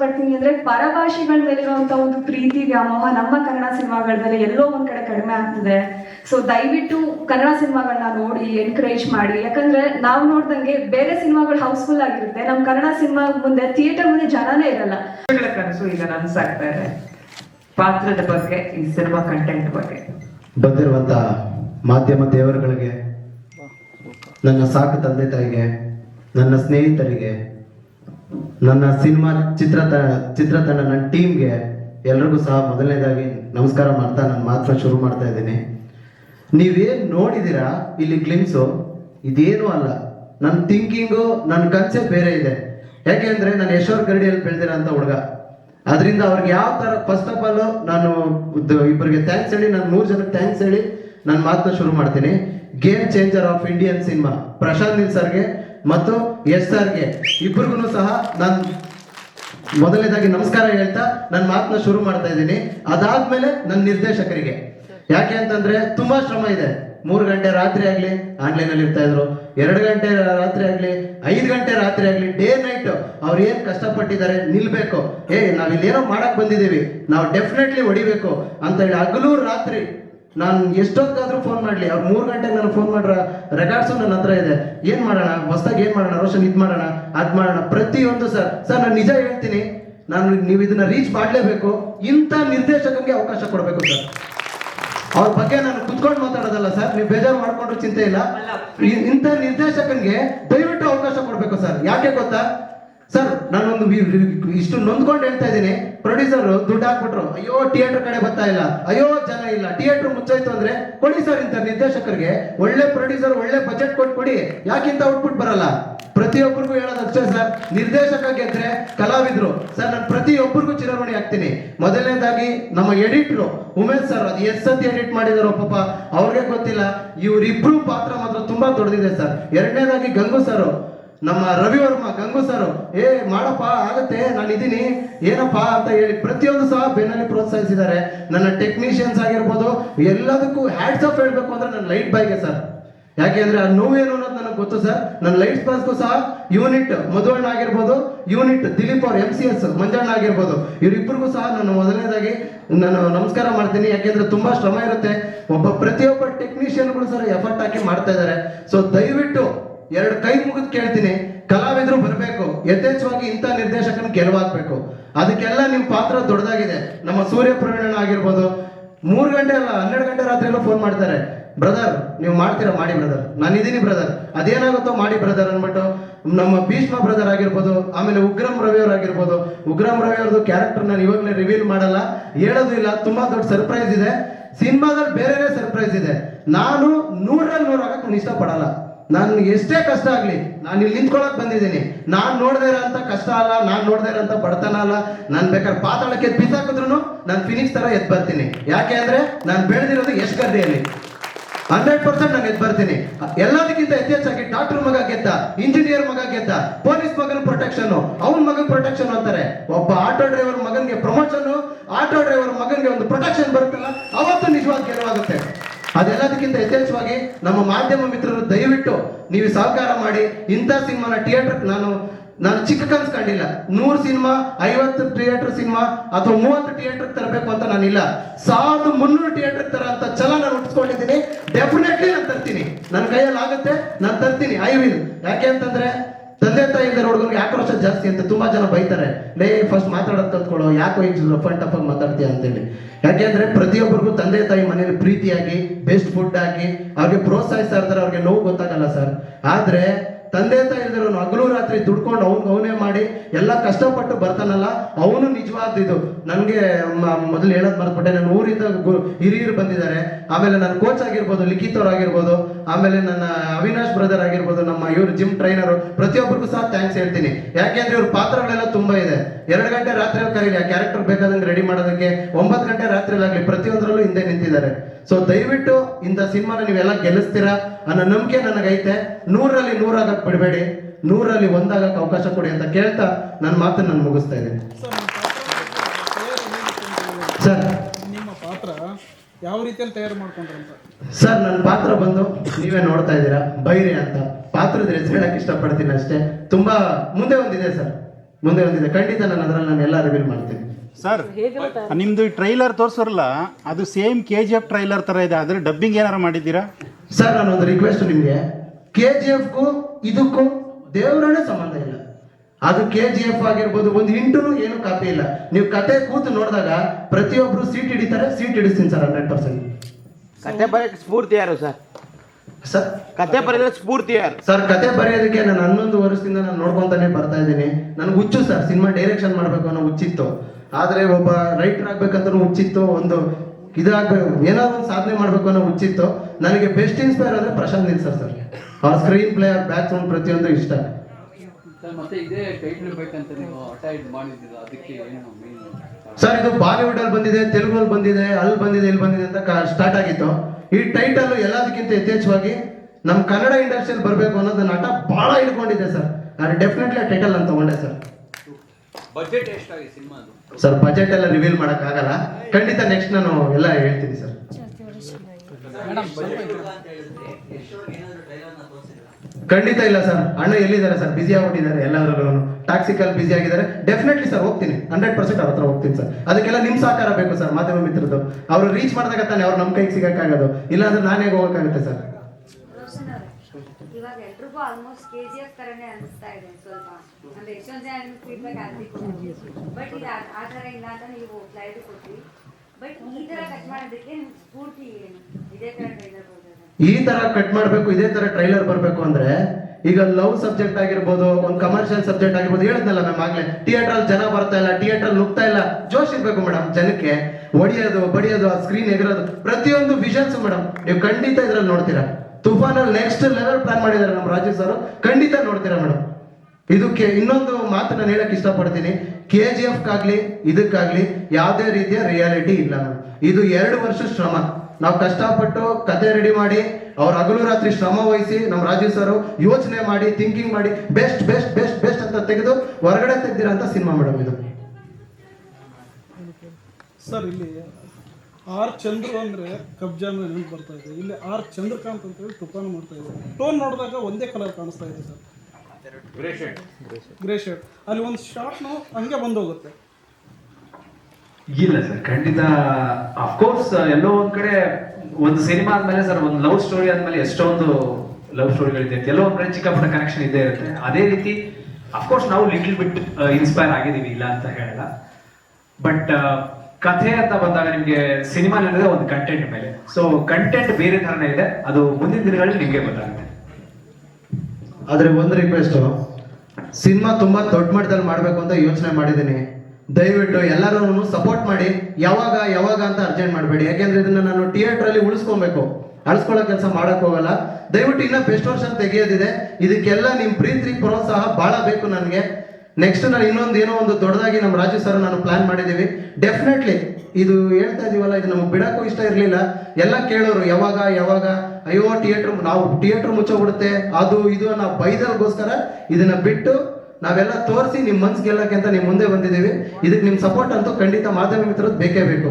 ಇಷ್ಟಪಡ್ತೀನಿ ಅಂದ್ರೆ ಪರಭಾಷೆಗಳ ಮೇಲಿರುವಂತ ಒಂದು ಪ್ರೀತಿ ವ್ಯಾಮೋಹ ನಮ್ಮ ಕನ್ನಡ ಸಿನಿಮಾಗಳ ಮೇಲೆ ಎಲ್ಲೋ ಒಂದ್ ಕಡೆ ಕಡಿಮೆ ಆಗ್ತಿದೆ. ಸೊ ದಯವಿಟ್ಟು ಕನ್ನಡ ಸಿನಿಮಾಗಳನ್ನ ನೋಡಿ ಎನ್ಕರೇಜ್ ಮಾಡಿ. ಯಾಕಂದ್ರೆ ನಾವು ನೋಡ್ದಂಗೆ ಬೇರೆ ಸಿನಿಮಾಗಳು ಹೌಸ್ಫುಲ್ ಆಗಿರುತ್ತೆ. ನಮ್ ಕನ್ನಡ ಸಿನಿಮಾ ಮುಂದೆ ಥಿಯೇಟರ್ ಮುಂದೆ ಜನನೇ ಇರಲ್ಲ. ಕನಸು ಈಗ ನನ್ಸಾಗ್ತಾ ಇದೆ. ಪಾತ್ರದ ಬಗ್ಗೆ ಈ ಸಿನಿಮಾ ಕಂಟೆಂಟ್ ಬಗ್ಗೆ. ಬಂದಿರುವಂತ ಮಾಧ್ಯಮ ದೇವರುಗಳಿಗೆ ನನ್ನ ಸಾಕು ತಂದೆ ತಾಯಿಗೆ ನನ್ನ ಸ್ನೇಹಿತರಿಗೆ ನನ್ನ ಸಿನಿಮಾ ಚಿತ್ರ ಚಿತ್ರತಂಡ ನನ್ನ ಟೀಮ್ಗೆ ಎಲ್ರಿಗೂ ಸಹ ಮೊದಲನೇದಾಗಿ ನಮಸ್ಕಾರ ಮಾಡ್ತಾ ನಾನು ಮಾತ್ರ ಶುರು ಮಾಡ್ತಾ ಇದ್ದೀನಿ. ನೀವೇನು ನೋಡಿದೀರಾ ಇಲ್ಲಿ ಕ್ಲಿಮ್ಸು ಇದೇನು ಅಲ್ಲ. ನನ್ನ ಥಿಂಕಿಂಗು ನನ್ನ ಕನ್ಸೆಪ್ಟ್ ಬೇರೆ ಇದೆ. ಯಾಕೆಂದ್ರೆ ನಾನು ಯಶೋರ್ ಗರಡಿಯಲ್ಲಿ ಬೆಳೆದಿರೋಂಥ ಹುಡುಗ. ಅದರಿಂದ ಅವ್ರಿಗೆ ಯಾವ ತರ ಫಸ್ಟ್ ಆಫ್ ಆಲ್ ನಾನು ಇಬ್ಬರಿಗೆ ಥ್ಯಾಂಕ್ಸ್ ಹೇಳಿ, ನಾನು ಮೂರು ಜನಕ್ಕೆ ಥ್ಯಾಂಕ್ಸ್ ಹೇಳಿ ನನ್ನ ಮಾತನ್ನ ಶುರು ಮಾಡ್ತೀನಿ. Game changer of Indian cinema Prashanth Neel ಸರ್ಗೆ ಮತ್ತು ಎಸ್ ಸರ್ಗೆ ಇಬ್ಬರಿಗೂ ಸಹ ನಾನು ಮೊದಲನೇದಾಗಿ ನಮಸ್ಕಾರ ಹೇಳ್ತಾ ನನ್ನ ಮಾತನ್ನ ಶುರು ಮಾಡ್ತಾ ಇದ್ದೀನಿ. ಅದಾದ್ಮೇಲೆ ನನ್ನ ನಿರ್ದೇಶಕರಿಗೆ. ಯಾಕೆ ಅಂತಂದ್ರೆ ತುಂಬಾ ಶ್ರಮ ಇದೆ. ಮೂರು ಗಂಟೆ ರಾತ್ರಿ ಆಗ್ಲಿ ಆನ್ಲೈನ್ ಅಲ್ಲಿ ಇರ್ತಾ ಇದ್ರು. ಎರಡು ಗಂಟೆ ರಾತ್ರಿ ಆಗ್ಲಿ, ಐದು ಗಂಟೆ ರಾತ್ರಿ ಆಗ್ಲಿ, ಡೇ ನೈಟ್ ಅವ್ರು ಏನ್ ಕಷ್ಟಪಟ್ಟಿದ್ದಾರೆ ನಿಲ್ಬೇಕು. ಏ ನಾವ್ ಏನೋ ಮಾಡಕ್ ಬಂದಿದೀವಿ ನಾವು ಡೆಫಿನೆಟ್ಲಿ ಹೊಡಿಬೇಕು ಅಂತ ಹೇಳಿ ಹಗಲು ರಾತ್ರಿ ನಾನು ಎಷ್ಟೊತ್ತಾದ್ರೂ ಫೋನ್ ಮಾಡ್ಲಿ. ಅವ್ರು ಮೂರು ಗಂಟೆಗೆ ನಾನು ಫೋನ್ ಮಾಡ್ರ ರೆಕಾರ್ಡ್ಸು ನನ್ನ ಹತ್ರ ಇದೆ. ಏನ್ ಮಾಡೋಣ? ಹೊಸದಾಗಿ ಏನ್ ಮಾಡೋಣ? ರೋಷನ್ ಇದು ಮಾಡೋಣ? ಅದ್ ಮಾಡೋಣ? ಪ್ರತಿಯೊಂದು ಸರ್. ಸರ್ ನಾನು ನಿಜ ಹೇಳ್ತೀನಿ. ನಾನು ನೀವು ಇದನ್ನ ರೀಚ್ ಮಾಡಲೇಬೇಕು. ಇಂಥ ನಿರ್ದೇಶಕನಿಗೆ ಅವಕಾಶ ಕೊಡಬೇಕು ಸರ್. ಅವ್ರ ಬಗ್ಗೆ ನಾನು ಕುತ್ಕೊಂಡು ಮಾತಾಡೋದಲ್ಲ ಸರ್. ನೀವು ಬೇಜಾರು ಮಾಡ್ಕೊಂಡ್ರು ಚಿಂತೆ ಇಲ್ಲ. ಇಂಥ ನಿರ್ದೇಶಕನಿಗೆ ದಯವಿಟ್ಟು ಅವಕಾಶ ಕೊಡಬೇಕು ಸರ್. ಯಾಕೆ ಗೊತ್ತಾ? ಸರ್, ನಾನೊಂದು ಇಷ್ಟು ನೊಂದ್ಕೊಂಡು ಹೇಳ್ತಾ ಇದ್ದೀನಿ. ಪ್ರೊಡ್ಯೂಸರ್ ದುಡ್ಡು ಹಾಕ್ಬಿಟ್ರು. ಅಯ್ಯೋ ಥಿಯೇಟರ್ ಕಡೆ ಬರ್ತಾ ಇಲ್ಲ. ಅಯ್ಯೋ, ಜನ ಇಲ್ಲ. ಥಿಯೇಟರ್ ಮುಚ್ಚೋಯ್ತು ಅಂದ್ರೆ ಕೊಡಿ ಸರ್ ಇಂಥ ನಿರ್ದೇಶಕರಿಗೆ. ಒಳ್ಳೆ ಪ್ರೊಡ್ಯೂಸರ್ ಒಳ್ಳೆ ಬಜೆಟ್ ಕೊಟ್ಟು ಕೊಡಿ ಯಾಕಿಂತ ಔಟ್ಪುಟ್ ಬರಲ್ಲ? ಪ್ರತಿಯೊಬ್ಬರಿಗೂ ಹೇಳೋದು ಅಷ್ಟೇ ಸರ್. ನಿರ್ದೇಶಕ ಗೆದ್ರೆ ಕಲಾವಿದ್ರು. ಸರ್, ನಾನು ಪ್ರತಿಯೊಬ್ಬರಿಗೂ ಚಿರಮಣಿ ಹಾಕ್ತೀನಿ. ಮೊದಲನೇದಾಗಿ ನಮ್ಮ ಎಡಿಟ್ರು ಉಮೇಶ್ ಸರ್, ಅದು ಎಸ್ ಸತಿ ಎಡಿಟ್ ಮಾಡಿದಾರೋ ಪಾಪ, ಅವ್ರಿಗೆ ಗೊತ್ತಿಲ್ಲ. ಇವರಿಬ್ರು ಪಾತ್ರ ಮಾತ್ರ ತುಂಬಾ ದೊಡ್ಡದಿದೆ ಸರ್. ಎರಡನೇದಾಗಿ ಗಂಗು ಸರ್. ನಮ್ಮ ರವಿವರ್ಮ ಗಂಗು ಸರ್ ಏ, ಮಾಡಪ್ಪ, ಆಗತ್ತೆ, ನಾನು ಇದ್ದೀನಿ. ಏನಪ್ಪ ಅಂತ ಹೇಳಿ ಪ್ರತಿಯೊಂದು ಸಹ ಬೆನ್ನಲ್ಲಿ ಪ್ರೋತ್ಸಾಹಿಸಿದ್ದಾರೆ. ನನ್ನ ಟೆಕ್ನಿಷಿಯನ್ಸ್ ಆಗಿರ್ಬೋದು, ಎಲ್ಲದಕ್ಕೂ ಹ್ಯಾಟ್ಸ್ ಆಫ್ ಹೇಳ್ಬೇಕು ಅಂದ್ರೆ ನನ್ನ ಲೈಟ್ ಬಾಯ್ಗೆ ಸರ್ ಯಾಕೆಂದ್ರೆ ಆ ನೋವೇನು ಅನ್ನೋದು ನನಗೆ ಗೊತ್ತು ಸರ್ ನನ್ನ ಲೈಟ್ಸ್ ಪಾಸ್ಗೂ ಸಹ ಯೂನಿಟ್ ಮಧುವಣ್ಣ ಆಗಿರ್ಬೋದು ಯೂನಿಟ್ ದಿಲೀಪ್ ಅವ್ರ ಎಂ ಸಿ ಎಸ್ ಮಂಜಣ್ಣ ಆಗಿರ್ಬೋದು. ಇವರಿಬ್ಬರಿಗೂ ಸಹ ನಾನು ಮೊದಲನೇದಾಗಿ ನಾನು ನಮಸ್ಕಾರ ಮಾಡ್ತೀನಿ. ಯಾಕೆಂದ್ರೆ ತುಂಬಾ ಶ್ರಮ ಇರುತ್ತೆ. ಒಬ್ಬ ಪ್ರತಿಯೊಬ್ಬ ಟೆಕ್ನಿಷಿಯನ್ಗಳು ಸರ್ ಎಫರ್ಟ್ ಹಾಕಿ ಮಾಡ್ತಾ ಇದ್ದಾರೆ. ಸೊ ದಯವಿಟ್ಟು ಎರಡು ಕೈ ಮುಗಿದು ಕೇಳ್ತೀನಿ. ಕಲಾವಿದರು ಬರಬೇಕು. ಯಥೇಚ್ಛವಾಗಿ ಇಂಥ ನಿರ್ದೇಶಕನ ಗೆಲುವಾಗಬೇಕು. ಅದಕ್ಕೆಲ್ಲ ನಿಮ್ಮ ಪಾತ್ರ ದೊಡ್ಡದಾಗಿದೆ. ನಮ್ಮ ಸೂರ್ಯ ಪ್ರವೀಣನ ಆಗಿರ್ಬೋದು. ಮೂರು ಗಂಟೆ ಅಲ್ಲ, ಹನ್ನೆರಡು ಗಂಟೆ ರಾತ್ರಿ ಎಲ್ಲ ಫೋನ್ ಮಾಡ್ತಾರೆ. ಬ್ರದರ್ ನೀವು ಮಾಡ್ತೀರಾ? ಮಾಡಿ ಬ್ರದರ್ ನಾನು ಇದೀನಿ ಬ್ರದರ್ ಅದೇನಾಗುತ್ತೋ ಮಾಡಿ ಬ್ರದರ್ ಅನ್ಬಿಟ್ಟು ನಮ್ಮ ಭೀಷ್ಮ ಬ್ರದರ್ ಆಗಿರ್ಬೋದು, ಆಮೇಲೆ ಉಗ್ರಂ ರವಿ ಅವ್ರು ಆಗಿರ್ಬೋದು. ಉಗ್ರಂ ರವಿ ಅವ್ರದ್ದು ಕ್ಯಾರೆಕ್ಟರ್ ನಾನು ಇವಾಗಲೇ ರಿವೀಲ್ ಮಾಡಲ್ಲ. ಹೇಳೋದು ಇಲ್ಲ, ತುಂಬಾ ದೊಡ್ಡ ಸರ್ಪ್ರೈಸ್ ಇದೆ. ಸಿನಿಮಾದಲ್ಲಿ ಬೇರೆ ಸರ್ಪ್ರೈಸ್ ಇದೆ. ನಾನು ನೂರಲ್ಲಿ ನೂರು ಆಗಕ್ಕೆ ನಾನು ಇಷ್ಟಪಡಲ್ಲ. ನಾನು ಎಷ್ಟೇ ಕಷ್ಟ ಆಗಲಿ, ನಾನು ಇಲ್ಲಿ ನಿಂತ್ಕೊಳಕ್ ಬಂದಿದ್ದೀನಿ. ನಾನು ನೋಡದೇ ಇರೋಂಥ ಕಷ್ಟ ಅಲ್ಲ, ನಾನು ನೋಡದೇ ಇರೋಂಥ ಬಡತನ ಅಲ್ಲ, ನಾನು ಬೇಕಾದ್ರೆ ಪಾತಾಳಕ್ಕೆ ಎದ್ದು ಬಿಸಾಕಿದ್ರು ನಾನು ಫಿನಿಕ್ಸ್ ತರ ಎದ್ದು ಬರ್ತೀನಿ. ಯಾಕೆ ಅಂದ್ರೆ ನಾನು ಬೆಳೆದಿರೋದು ಎಷ್ಟು ಗದ್ದೆಯಲ್ಲಿ. ಹಂಡ್ರೆಡ್ ಪರ್ಸೆಂಟ್ ನಾನು ಎದ್ದು ಬರ್ತೀನಿ. ಎಲ್ಲದಕ್ಕಿಂತ ಯಥೇಚ್ಛಾಗಿ ಡಾಕ್ಟರ್ ಮಗ ಗೆದ್ದ ಇಂಜಿನಿಯರ್ ಮಗ ಗೆದ್ದ ಪೊಲೀಸ್ ಮಗನ ಪ್ರೊಟೆಕ್ಷನ್ ಅವನ ಮಗನ ಪ್ರೊಟೆಕ್ಷನ್ ಅಂತಾರೆ. ಒಬ್ಬ ಆಟೋ ಡ್ರೈವರ್ ಮಗನಿಗೆ ಪ್ರಮೋಷನ್ ಆಟೋ ಡ್ರೈವರ್ ಮಗನಿಗೆ ಒಂದು ಪ್ರೊಟೆಕ್ಷನ್ ಬರುತ್ತಲ್ಲ, ಅವತ್ತು ನಿಜವಾಗಿ ಗೆಲುವಾಗುತ್ತೆ. ಅದೆಲ್ಲದಕ್ಕಿಂತ ಯಥೇಚ್ಛವಾಗಿ ನಮ್ಮ ಮಾಧ್ಯಮ ಮಿತ್ರರು ದಯವಿಟ್ಟು ನೀವು ಸಹಕಾರ ಮಾಡಿ ಇಂಥ ಸಿನಿಮಾನ ಥಿಯೇಟರ್ ನಾನು ನಾನು ಚಿಕ್ಕ ಕನ್ಸ್ ಕಂಡಿಲ್ಲ. ನೂರು ಸಿನಿಮಾ, ಐವತ್ತು ಥಿಯೇಟರ್ ಸಿನಿಮಾ ಅಥವಾ ಮೂವತ್ತು ಥಿಯೇಟರ್ ತರಬೇಕು ಅಂತ ನಾನಿಲ್ಲ. ಸಾವಿರದ ಮುನ್ನೂರು ಥಿಯೇಟರ್ ತರ ಅಂತ ಛಲ ನಾನು ಉಟ್ಸ್ಕೊಂಡಿದ್ದೀನಿ ಡೆಫಿನೆಟ್ಲಿ ನಾನು ತರ್ತೀನಿ. ನನ್ನ ಕೈಯಲ್ಲಿ ಆಗುತ್ತೆ, ನಾನು ತರ್ತೀನಿ. ಐ ವಿಲ್ ಯಾಕೆ ಅಂತಂದ್ರೆ ತಂದೆ ತಾಯಿ ನೋಡಿದ್ರು ಯಾಕೆ ಆಕ್ರೋಶ ಜಾಸ್ತಿ ಅಂತ ತುಂಬಾ ಜನ ಬೈತಾರೆ. ಡೇ ಫಸ್ಟ್ ಮಾತಾಡೋದು ಕಲ್ತ್ಕೊಳ್ಳೋ ಯಾಕೋ ಈಗ ರಫ್ ಅಂಡ್ ಟಫ್ ಆಗಿ ಮಾತಾಡ್ತೀಯ ಅಂತೇಳಿ. ಯಾಕೆಂದ್ರೆ ಪ್ರತಿಯೊಬ್ಬರಿಗೂ ತಂದೆ ತಾಯಿ ಮನೇಲಿ ಪ್ರೀತಿಯಾಗಿ ಬೆಸ್ಟ್ ಫುಡ್ ಹಾಕಿ ಅವ್ರಿಗೆ ಪ್ರೋತ್ಸಾಹಿಸ್ತಾ ಇರ್ತಾರೆ, ಅವ್ರಿಗೆ ನೋವು ಗೊತ್ತಾಗಲ್ಲ ಸರ್. ಆದ್ರೆ ತಂದೆ ತಾಯಿ ಇಲ್ದಿರೋನು ಹಗಲು ರಾತ್ರಿ ದುಡ್ಕೊಂಡು ಅವ್ನ್ ಅವನೇ ಮಾಡಿ ಎಲ್ಲ ಕಷ್ಟಪಟ್ಟು ಬರ್ತಾನಲ್ಲ, ಅವನು ನಿಜವಾದ ಇದು. ನನಗೆ ಮೊದಲು ಹೇಳೋದು ಮರ್ತ್ಬಿಟ್ಟೆ. ನನ್ನ ಊರಿಂದ ಹಿರಿಯರು ಬಂದಿದ್ದಾರೆ. ಆಮೇಲೆ ನನ್ನ ಕೋಚ್ ಆಗಿರ್ಬೋದು ಲಿಖಿತ್ ಅವ್ರು ಆಗಿರ್ಬೋದು, ಆಮೇಲೆ ನನ್ನ ಅವಿನಾಶ್ ಬ್ರದರ್ ಆಗಿರ್ಬೋದು, ನಮ್ಮ ಇವರು ಜಿಮ್ ಟ್ರೈನರ್ ಪ್ರತಿಯೊಬ್ಬರಿಗೂ ಸಹ ಥ್ಯಾಂಕ್ಸ್ ಹೇಳ್ತೀನಿ. ಯಾಕೆಂದ್ರೆ ಇವ್ರ ಪಾತ್ರಗಳೆಲ್ಲ ತುಂಬಾ ಇದೆ. ಎರಡು ಗಂಟೆ ರಾತ್ರಿ ಕರೀಲಿ, ಆ ಕ್ಯಾರೆಕ್ಟರ್ ಬೇಕಾದಂಗೆ ರೆಡಿ ಮಾಡೋದಕ್ಕೆ ಒಂಬತ್ತು ಗಂಟೆ ರಾತ್ರಿಲಾಗ್ಲಿ ಪ್ರತಿಯೊಂದರಲ್ಲೂ ಹಿಂದೆ ನಿಂತಿದ್ದಾರೆ. ಸೊ ದಯವಿಟ್ಟು ಇಂಥ ಸಿನಿಮಾನ ನೀವೆಲ್ಲ ಗೆಲ್ಲಿಸ್ತೀರಾ ಅನ್ನೋ ನಂಬಿಕೆ ನನಗೈತೆ. ನೂರಲ್ಲಿ ನೂರಾಗಕ್ಕೆ ಬಿಡಬೇಡಿ ನೂರಲ್ಲಿ ಒಂದಾಗಕ್ಕೆ ಅವಕಾಶ ಕೊಡಿ ಅಂತ ಕೇಳ್ತಾ ನನ್ನ ಮಾತನ್ನು ನಾನು ಮುಗಿಸ್ತಾ ಇದ್ದೀನಿ. ಸರ್. ನಿಮ್ಮ ಪಾತ್ರ ಯಾವ ರೀತಿಯಲ್ಲಿ ತಯಾರು ಮಾಡ್ಕೊಂಡ್ರೆ ಅಂತ ಸರ್ ನನ್ನ ಪಾತ್ರ ಬಂದು ನೀವೇ ನೋಡ್ತಾ ಇದ್ದೀರಾ ಬೈರೆ ಅಂತ. ಪಾತ್ರದ ಹೆಸರು ಹೇಳಕ್ಕೆ ಇಷ್ಟಪಡ್ತೀನಿ ಅಷ್ಟೇ. ತುಂಬಾ ಮುಂದೆ ಒಂದಿದೆ ಸರ್. ಮುಂದೆ ಒಂದಿದೆ. ಖಂಡಿತ ನಾನು ಅದರಲ್ಲಿ ನಾನು ಎಲ್ಲ ರಿವೀಲ್ ಮಾಡ್ತೀನಿ. ಸರ್ ನಿಮ್ದು ಟ್ರೈಲರ್ ತೋರಿಸೋರಲ್ಲ ಅದು same K G F trailer ತರ ಇದೆ ಅದ್ರ ಡಬ್ಬಿಂಗ್ ಏನಾರು ಮಾಡಿದ್ದೀರಾ? ಸರ್ ನಾನೊಂದು ರಿಕ್ವೆಸ್ಟ್ ನಿಮಗೆ. ಕೆ ಜಿ ಎಫ್ಗೂ ಇದಕ್ಕೂ ದೇವರನ್ನೇ ಸಂಬಂಧ ಇಲ್ಲ. ಅದು ಕೆ ಜಿ ಎಫ್ ಆಗಿರ್ಬೋದು ಒಂದು ಇಂಟುನು ಏನು ಕಾಪಿ ಇಲ್ಲ. ನೀವು ಕತೆ ಕೂತು ನೋಡಿದಾಗ ಪ್ರತಿಯೊಬ್ರು ಸೀಟ್ ಹಿಡಿತಾರೆ ಸೀಟ್ ಹಿಡಿಸ್ತೀನಿ ಸರ್ ಹಂಡ್ರೆಡ್ ಪರ್ಸೆಂಟ್ ಕತೆ ಬರೆಯಕ್ಕೆ ಸ್ಫೂರ್ತಿ ಯಾರು ಸರ್? ಸರ್ ಕತೆ ಬರೆಯೋದಕ್ಕೆ ಸ್ಫೂರ್ತಿ ಯಾರು? ಸರ್ ಕತೆ ಬರೆಯೋದಕ್ಕೆ ನಾನು ಹನ್ನೊಂದು ವರ್ಷದಿಂದ ನಾನು ನೋಡ್ಕೊಂತಾನೆ ಬರ್ತಾ ಇದ್ದೀನಿ. ನನಗೆ ಹುಚ್ಚು ಸರ್ ಸಿನಿಮಾ ಡೈರೆಕ್ಷನ್ ಮಾಡಬೇಕು ಅನ್ನೋ ಹುಚ್ಚಿತ್ತು. ಆದರೆ ಒಬ್ಬ ರೈಟರ್ ಆಗ್ಬೇಕಂತ ಹುಚ್ಚಿತ್ತು ಒಂದು ಇದಾಗಬೇಕು ಏನಾದ್ರು ಒಂದು ಸಾಧನೆ ಮಾಡಬೇಕು ಅನ್ನೋ ಹುಚ್ಚಿತ್ತು ನನಗೆ ಬೆಸ್ಟ್ ಇನ್ಸ್ಪೈರ್ ಅಂದ್ರೆ ಪ್ರಶಾಂತ್ ನಿಲ್ ಸರ್ ಸರ್ ಅವ್ರ ಸ್ಕ್ರೀನ್ ಪ್ಲೇ ಅವ್ರ ಬ್ಯಾಕ್ ಸೌಂಡ್ ಪ್ರತಿಯೊಂದು ಇಷ್ಟ. ಮತ್ತೆ ಇದೇ ಟೈಟ್ಲ್ ಬೇಕಂತ ನೀವು ಹಠ ಇದು ಅದಕ್ಕೆ ಏನು ಸರ್ ಇದು ಬಾಲಿವುಡ್ ಅಲ್ಲಿ ಬಂದಿದೆ ತೆಲುಗು ಅಲ್ಲಿ ಬಂದಿದೆ ಅಲ್ಲಿ ಬಂದಿದೆ ಇಲ್ಲಿ ಬಂದಿದೆ ಅಂತ ಸ್ಟಾರ್ಟ್ ಆಗಿತ್ತು. ಈ ಟೈಟಲ್ ಎಲ್ಲದಕ್ಕಿಂತ ಯಥೇಚ್ಛವಾಗಿ ನಮ್ಮ ಕನ್ನಡ ಇಂಡಸ್ಟ್ರಿಯಲ್ಲಿ ಬರಬೇಕು ಅನ್ನೋದು ನಟ ಬಹಳ ಹಿಡ್ಕೊಂಡಿದೆ ಸರ್ ನಾನು ಡೆಫಿನೆಟ್ಲಿ ಆ ಟೈಟಲ್ ನಾನು ತಗೊಂಡೆ ಸರ್ ಬಜೆಟ್ ಎಷ್ಟಾಗಿದೆ ಸಿನಿಮಾದು ಸರ್ ಬಜೆಟ್ ಎಲ್ಲ ರಿವೀಲ್ ಆಗಲ್ಲ ಖಂಡಿತ ನೆಕ್ಸ್ಟ್ ನಾನು ಎಲ್ಲ ಹೇಳ್ತೀನಿ ಸರ್ ಖಂಡಿತ ಇಲ್ಲ ಸರ್ ಅಣ್ಣ ಎಲ್ಲಿದ್ದಾರೆ ಸರ್ ಬಿಸಿ ಆಗ್ಬಿಟ್ಟಿದ್ದಾರೆ ಎಲ್ಲರೂ ಟ್ಯಾಕ್ಸಿಕಲ್ ಬಿಸಿ ಆಗಿದ್ದಾರೆ. ಡೆಫಿನೆಟ್ಲಿ ಸರ್ ಹೋಗ್ತೀನಿ. ಹಂಡ್ರೆಡ್ ಪರ್ಸೆಂಟ್ ಅವ್ರ ಹತ್ರ ಹೋಗ್ತೀನಿ ಸರ್ ಅದಕ್ಕೆಲ್ಲ ನಿಮ್ ಸಹಕಾರ ಬೇಕು ಸರ್ ಮಾಧ್ಯಮ ಮಿತ್ರದ್ದು. ಅವ್ರು ರೀಚ್ ಮಾಡಿದಾಗ ತಾನೆ ಅವ್ರು ನಮ್ಮ ಕೈಗೆ ಸಿಗಕ್ಕಾಗೋದು. ಇಲ್ಲಾಂದ್ರೆ ನಾನೇ ಹೋಗಕ್ಕಾಗುತ್ತೆ ಸರ್ ಇವಾಗ ಎಲ್ರಿಗೂ ಆಲ್ಮೋಸ್ಟ್ ಕೆ ಜಿ ಎಫ್ ತರನೆ ಅನಿಸ್ತಾ ಇದೆ ಸ್ವಲ್ಪ. ಅಂದ್ರೆ ಎಷ್ಟೊಂದ್ ಜನ ಫೀಡ್ಬ್ಯಾಕ್ ಆಗ್ಬೇಕು ಬಟ್ ಇದು ಆ- ಥರ ಇಲ್ಲ ಅಂತ ನೀವು ಕ್ಲಾರಿಟಿ ಕೊಟ್ಟಿ ಬಟ್ ಈ ತರ ಕಟ್ ಮಾಡೋದಕ್ಕೆ ನಿಮ್ಗೆ ಸ್ಫೂರ್ತಿ ಏನು? ಇದೇ ಥರ ಟ್ರೈಲರ್ ಈ ತರ ಕಟ್ ಮಾಡಬೇಕು, ಇದೇ ತರ ಟ್ರೈಲರ್ ಬರಬೇಕು ಅಂದ್ರೆ ಈಗ ಲವ್ ಸಬ್ಜೆಕ್ಟ್ ಆಗಿರ್ಬೋದು, ಒಂದು ಕಮರ್ಷಿಯಲ್ ಸಬ್ಜೆಕ್ಟ್ ಆಗಿರ್ಬೋದು, ಹೇಳಿದ್ನಲ್ಲ ಮ್ಯಾಮ್ ಆಗ್ಲೇ. ಥಿಯೇಟರ್ ಅಲ್ಲಿ ಜನ ಬರ್ತಾ ಇಲ್ಲ ಥಿಯೇಟರ್ ನುಗ್ತಾ ಇಲ್ಲ. ಜೋಶ್ ಇರ್ಬೇಕು ಮೇಡಮ್ ಜನಕ್ಕೆ. ಹೊಡಿಯೋದು ಬಡಿಯೋದು, ಆ ಸ್ಕ್ರೀನ್ ಎಗಿರೋದು. ಪ್ರತಿಯೊಂದು ವಿಷನ್ಸ್ ಮೇಡಮ್ ನೀವು ಖಂಡಿತ ಇದ್ರಲ್ಲಿ ನೋಡ್ತೀರಾ. ತುಫಾನ್ ನೆಕ್ಸ್ಟ್ ಲೆವೆಲ್ ಪ್ಲಾನ್ ಮಾಡಿದ್ದಾರೆ ನಮ್ಮ ರಾಜು ಸರ್. ಖಂಡಿತ ನೋಡ್ತೀರಾ ಮೇಡಮ್ ಇದಕ್ಕೆ ಇನ್ನೊಂದು ಮಾತು ನಾನು ಹೇಳಕ್ ಇಷ್ಟಪಡ್ತೀನಿ. ಕೆ ಜಿ ಎಫ್ ಆಗ್ಲಿ ಇದಕ್ಕಾಗ್ಲಿ ಯಾವುದೇ ರೀತಿಯ ರಿಯಾಲಿಟಿ ಇಲ್ಲ ಇದು ಎರಡು ವರ್ಷ ಶ್ರಮ. ನಾವು ಕಷ್ಟಪಟ್ಟು ಕತೆ ರೆಡಿ ಮಾಡಿ, ಅವ್ರ ಹಗಲು ರಾತ್ರಿ ಶ್ರಮ ವಹಿಸಿ ನಮ್ಮ ರಾಜೀವ್ ಸರ್ ಯೋಚನೆ ಮಾಡಿ ಥಿಂಕಿಂಗ್ ಮಾಡಿ ಬೆಸ್ಟ್ ಬೆಸ್ಟ್ ಬೆಸ್ಟ್ ಬೆಸ್ಟ್ ಅಂತ ತೆಗೆದು ಹೊರಗಡೆ ತೆಗ್ದಿರೋ ಸಿನಿಮಾ ಮೇಡಮ್ ಇದು. ಸರ್, ಇಲ್ಲಿ ಆರ್ ಚಂದ್ರು ಅಂದ್ರೆ ಕಬ್ಜಾ ಮೇಲೆ ನೆನಪು ಬರ್ತಾ ಇದೆ. ಇಲ್ಲಿ ಆರ್ ಚಂದ್ರಕಾಂತ್ ಅಂತ ಹೇಳಿ ತುಫಾನು ಮಾಡ್ತಾ ಇದೆ. ಟೋನ್ ನೋಡಿದಾಗ ಒಂದೇ ಕಲರ್ ಕಾಣಿಸ್ತಾ ಇದೆ ಸರ್. ಗ್ರೇ ಶೇಡ್ ಅಲ್ಲಿ ಒಂದು ಶಾರ್ಟ್ನು ಹಂಗೆ ಬಂದೋಗುತ್ತೆ. ಇಲ್ಲ ಸರ್ ಖಂಡಿತ. ಅಫ್ಕೋರ್ಸ್ ಎಲ್ಲೋ ಒಂದ್ ಕಡೆ ಒಂದು ಸಿನಿಮಾ ಆದ್ಮೇಲೆ ಸರ್ ಒಂದು ಲವ್ ಸ್ಟೋರಿ ಆದ್ಮೇಲೆ ಎಷ್ಟೊಂದು ಲವ್ ಸ್ಟೋರಿಗಳಿದೆ. ಎಲ್ಲೋ ಒಂದ್ ಕಡೆ ಕನೆಕ್ಷನ್ ಇದ್ದೇ ಇರುತ್ತೆ. ಅದೇ ರೀತಿ ಅಫ್ಕೋರ್ಸ್ ನಾವು ಲಿಟಲ್ ಬಿಟ್ ಇನ್ಸ್ಪೈರ್ ಆಗಿದ್ದೀವಿ ಇಲ್ಲ ಅಂತ ಹೇಳಲ್ಲ. ಬಟ್ ಕಥೆ ಅಂತ ಬಂದಾಗ ನಿಮ್ಗೆ ಸಿನಿಮಾ ನಡೆದ ಒಂದು ಕಂಟೆಂಟ್ ಮೇಲೆ. ಸೊ ಕಂಟೆಂಟ್ ಬೇರೆ ತರನೇ ಇದೆ. ಅದು ಮುಂದಿನ ದಿನಗಳಲ್ಲಿ ನಿಮ್ಗೆ ಗೊತ್ತಾಗುತ್ತೆ. ಆದ್ರೆ ಒಂದು ರಿಕ್ವೆಸ್ಟ್ ಸಿನಿಮಾ ತುಂಬಾ ದೊಡ್ಡ ಮಟ್ಟದಲ್ಲಿ ಮಾಡ್ಬೇಕು ಅಂತ ಯೋಚನೆ ಮಾಡಿದ್ದೀನಿ. ದಯವಿಟ್ಟು ಎಲ್ಲರೂ ಸಪೋರ್ಟ್ ಮಾಡಿ. ಯಾವಾಗ ಯಾವಾಗ ಅಂತ ಅರ್ಜೆಂಟ್ ಮಾಡಬೇಡಿ. ಯಾಕೆಂದ್ರೆ ಇದನ್ನ ನಾನು ಥಿಯೇಟರ್ ಅಲ್ಲಿ ಉಳಿಸ್ಕೊಬೇಕು. ಅಳಿಸ್ಕೊಳ್ಳೋ ಕೆಲಸ ಮಾಡಕ್ ಹೋಗಲ್ಲ. ದಯವಿಟ್ಟು ಇನ್ನ ಬೆಸ್ಟ್ ವರ್ಷನ್ ತೆಗೆಯೋದಿದೆ. ಇದಕ್ಕೆಲ್ಲ ನಿಮ್ ಪ್ರೀತಿ ಪ್ರೋತ್ಸಾಹ ಬಹಳ ಬೇಕು ನನಗೆ. ನೆಕ್ಸ್ಟ್ ನಾನು ಇನ್ನೊಂದು ಏನೋ ಒಂದು ದೊಡ್ಡದಾಗಿ ನಮ್ಮ ರಾಜ್ಯ ಸರ್ ನಾನು ಪ್ಲಾನ್ ಮಾಡಿದ್ದೀವಿ. ಡೆಫಿನೆಟ್ಲಿ ಇದು ಹೇಳ್ತಾ ಇದೀವಲ್ಲ, ಇದು ನಮಗೆ ಬಿಡಕ್ಕೂ ಇಷ್ಟ ಇರಲಿಲ್ಲ. ಎಲ್ಲ ಕೇಳೋರು, ಯಾವಾಗ ಯಾವಾಗ? ಅಯ್ಯೋ ಥಿಯೇಟ್ರ್ ನಾವು ಥಿಯೇಟ್ರ್ ಮುಚ್ಚೋಗ್ಬಿಡುತ್ತೆ ಅದು, ಇದು ನಾವು ಬೈದಲ್ಗೋಸ್ಕರ ಇದನ್ನ ಬಿಟ್ಟು ನಾವೆಲ್ಲ ತೋರಿಸಿ ನಿಮ್ಮ ಮನ್ಸ್ ಗೆಲ್ಲಕ್ಕೆ ಅಂತ ನಿಮ್ಮ ಮುಂದೆ ಬಂದಿದ್ದೀವಿ. ಇದಕ್ಕೆ ನಿಮ್ಮ ಸಪೋರ್ಟ್ ಅಂತೂ ಖಂಡಿತ ಮಾಧ್ಯಮ ಮಿತ್ರದ್ದು ಬೇಕೇ ಬೇಕು.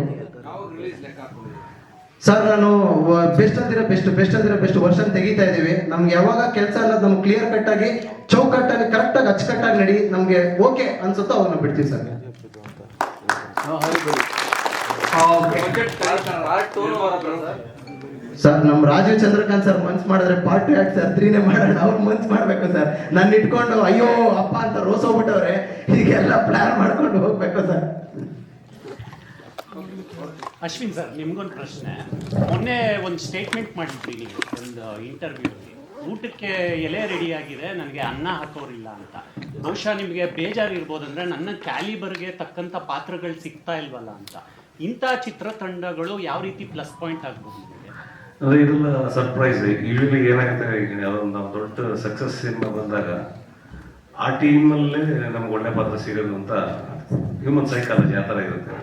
ಸರ್ ನಾನು ಬೆಸ್ಟ್ ಅಂದಿರೋ ಬೆಸ್ಟ್ ಬೆಸ್ಟ್ ಅಂದಿರ ಬೆಸ್ಟ್ ವರ್ಷನ್ ತೆಗಿತಾ ಇದೀವಿ ನಮ್ಗೆ ಯಾವಾಗ ಕೆಲಸ ಅನ್ನೋದು ನಮ್ಗೆ ಕ್ಲಿಯರ್ ಕಟ್ ಆಗಿ ಚೌಕಟ್ಟಾಗಿ ಕರೆಕ್ಟ್ ಆಗಿ ಅಚ್ಚುಕಟ್ಟಾಗಿ ನಡಿ ನಮ್ಗೆ ಓಕೆ ಅನ್ಸುತ್ತೋ ಅವ್ರನ್ನ ಬಿಡ್ತೀವಿ ಸರ್. ಸರ್ ನಮ್ ರಾಜೀವ್ ಚಂದ್ರಕಾಂತ್ ಸರ್ ಮನ್ಸ್ ಮಾಡಿದ್ರೆ ಪಾರ್ಟ್ ಟು ಯಾಕೆ ಸರ್ ತ್ರೀನೇ ಮಾಡೋಣ ಅವ್ರು ಮನ್ಸ್ ಮಾಡ್ಬೇಕು ಸರ್. ನನ್ನ ಇಟ್ಕೊಂಡು ಅಯ್ಯೋ ಅಪ್ಪ ಅಂತ ರೋಸೋಗ್ಬಿಟ್ಟವ್ರೆ ಹೀಗೆಲ್ಲ ಪ್ಲಾನ್ ಮಾಡ್ಕೊಂಡು ಹೋಗ್ಬೇಕು ಸರ್. ಅಶ್ವಿನ್ ಸರ್, ನಿಮ್ಗೊಂದು ಪ್ರಶ್ನೆ. ಮೊನ್ನೆ ಒಂದು ಸ್ಟೇಟ್ಮೆಂಟ್ ಮಾಡಿದ್ರಿ ನೀವು, ಒಂದು ಇಂಟರ್ವ್ಯೂಲಿ ಊಟಕ್ಕೆ ಎಲೆ ರೆಡಿ ಆಗಿದೆ, ನನಗೆ ಅನ್ನ ಹಾಕೋರಿಲ್ಲ ಅಂತ. ಬಹುಶಃ ನಿಮಗೆ ಬೇಜಾರು ಇರ್ಬೋದಂದ್ರೆ ನನ್ನ ಕ್ಯಾಲಿಬರ್ಗೆ ತಕ್ಕಂಥ ಪಾತ್ರಗಳು ಸಿಗ್ತಾ ಇಲ್ವಲ್ಲ ಅಂತ. ಇಂಥ ಚಿತ್ರತಂಡಗಳು ಯಾವ ರೀತಿ ಪ್ಲಸ್ ಪಾಯಿಂಟ್ ಆಗ್ಬೋದು ಅಂದ್ರೆ ಇದೆಲ್ಲ ಸರ್ಪ್ರೈಸ್ ಯೂಶಲಿ ಏನಾಗುತ್ತೆ ಯಾವ್ದೊಂದು ನಾವು ದೊಡ್ಡ ಸಕ್ಸಸ್ ಸಿನಿಮಾ ಬಂದಾಗ, ಆ ಟೀಮಲ್ಲೇ ನಮ್ಗೆ ಒಳ್ಳೆ ಪಾತ್ರ ಸಿಗೋದು ಅಂತ ಹ್ಯೂಮನ್ ಸೈಕಾಲಜಿ ಆ ಥರ ಇರುತ್ತೆ.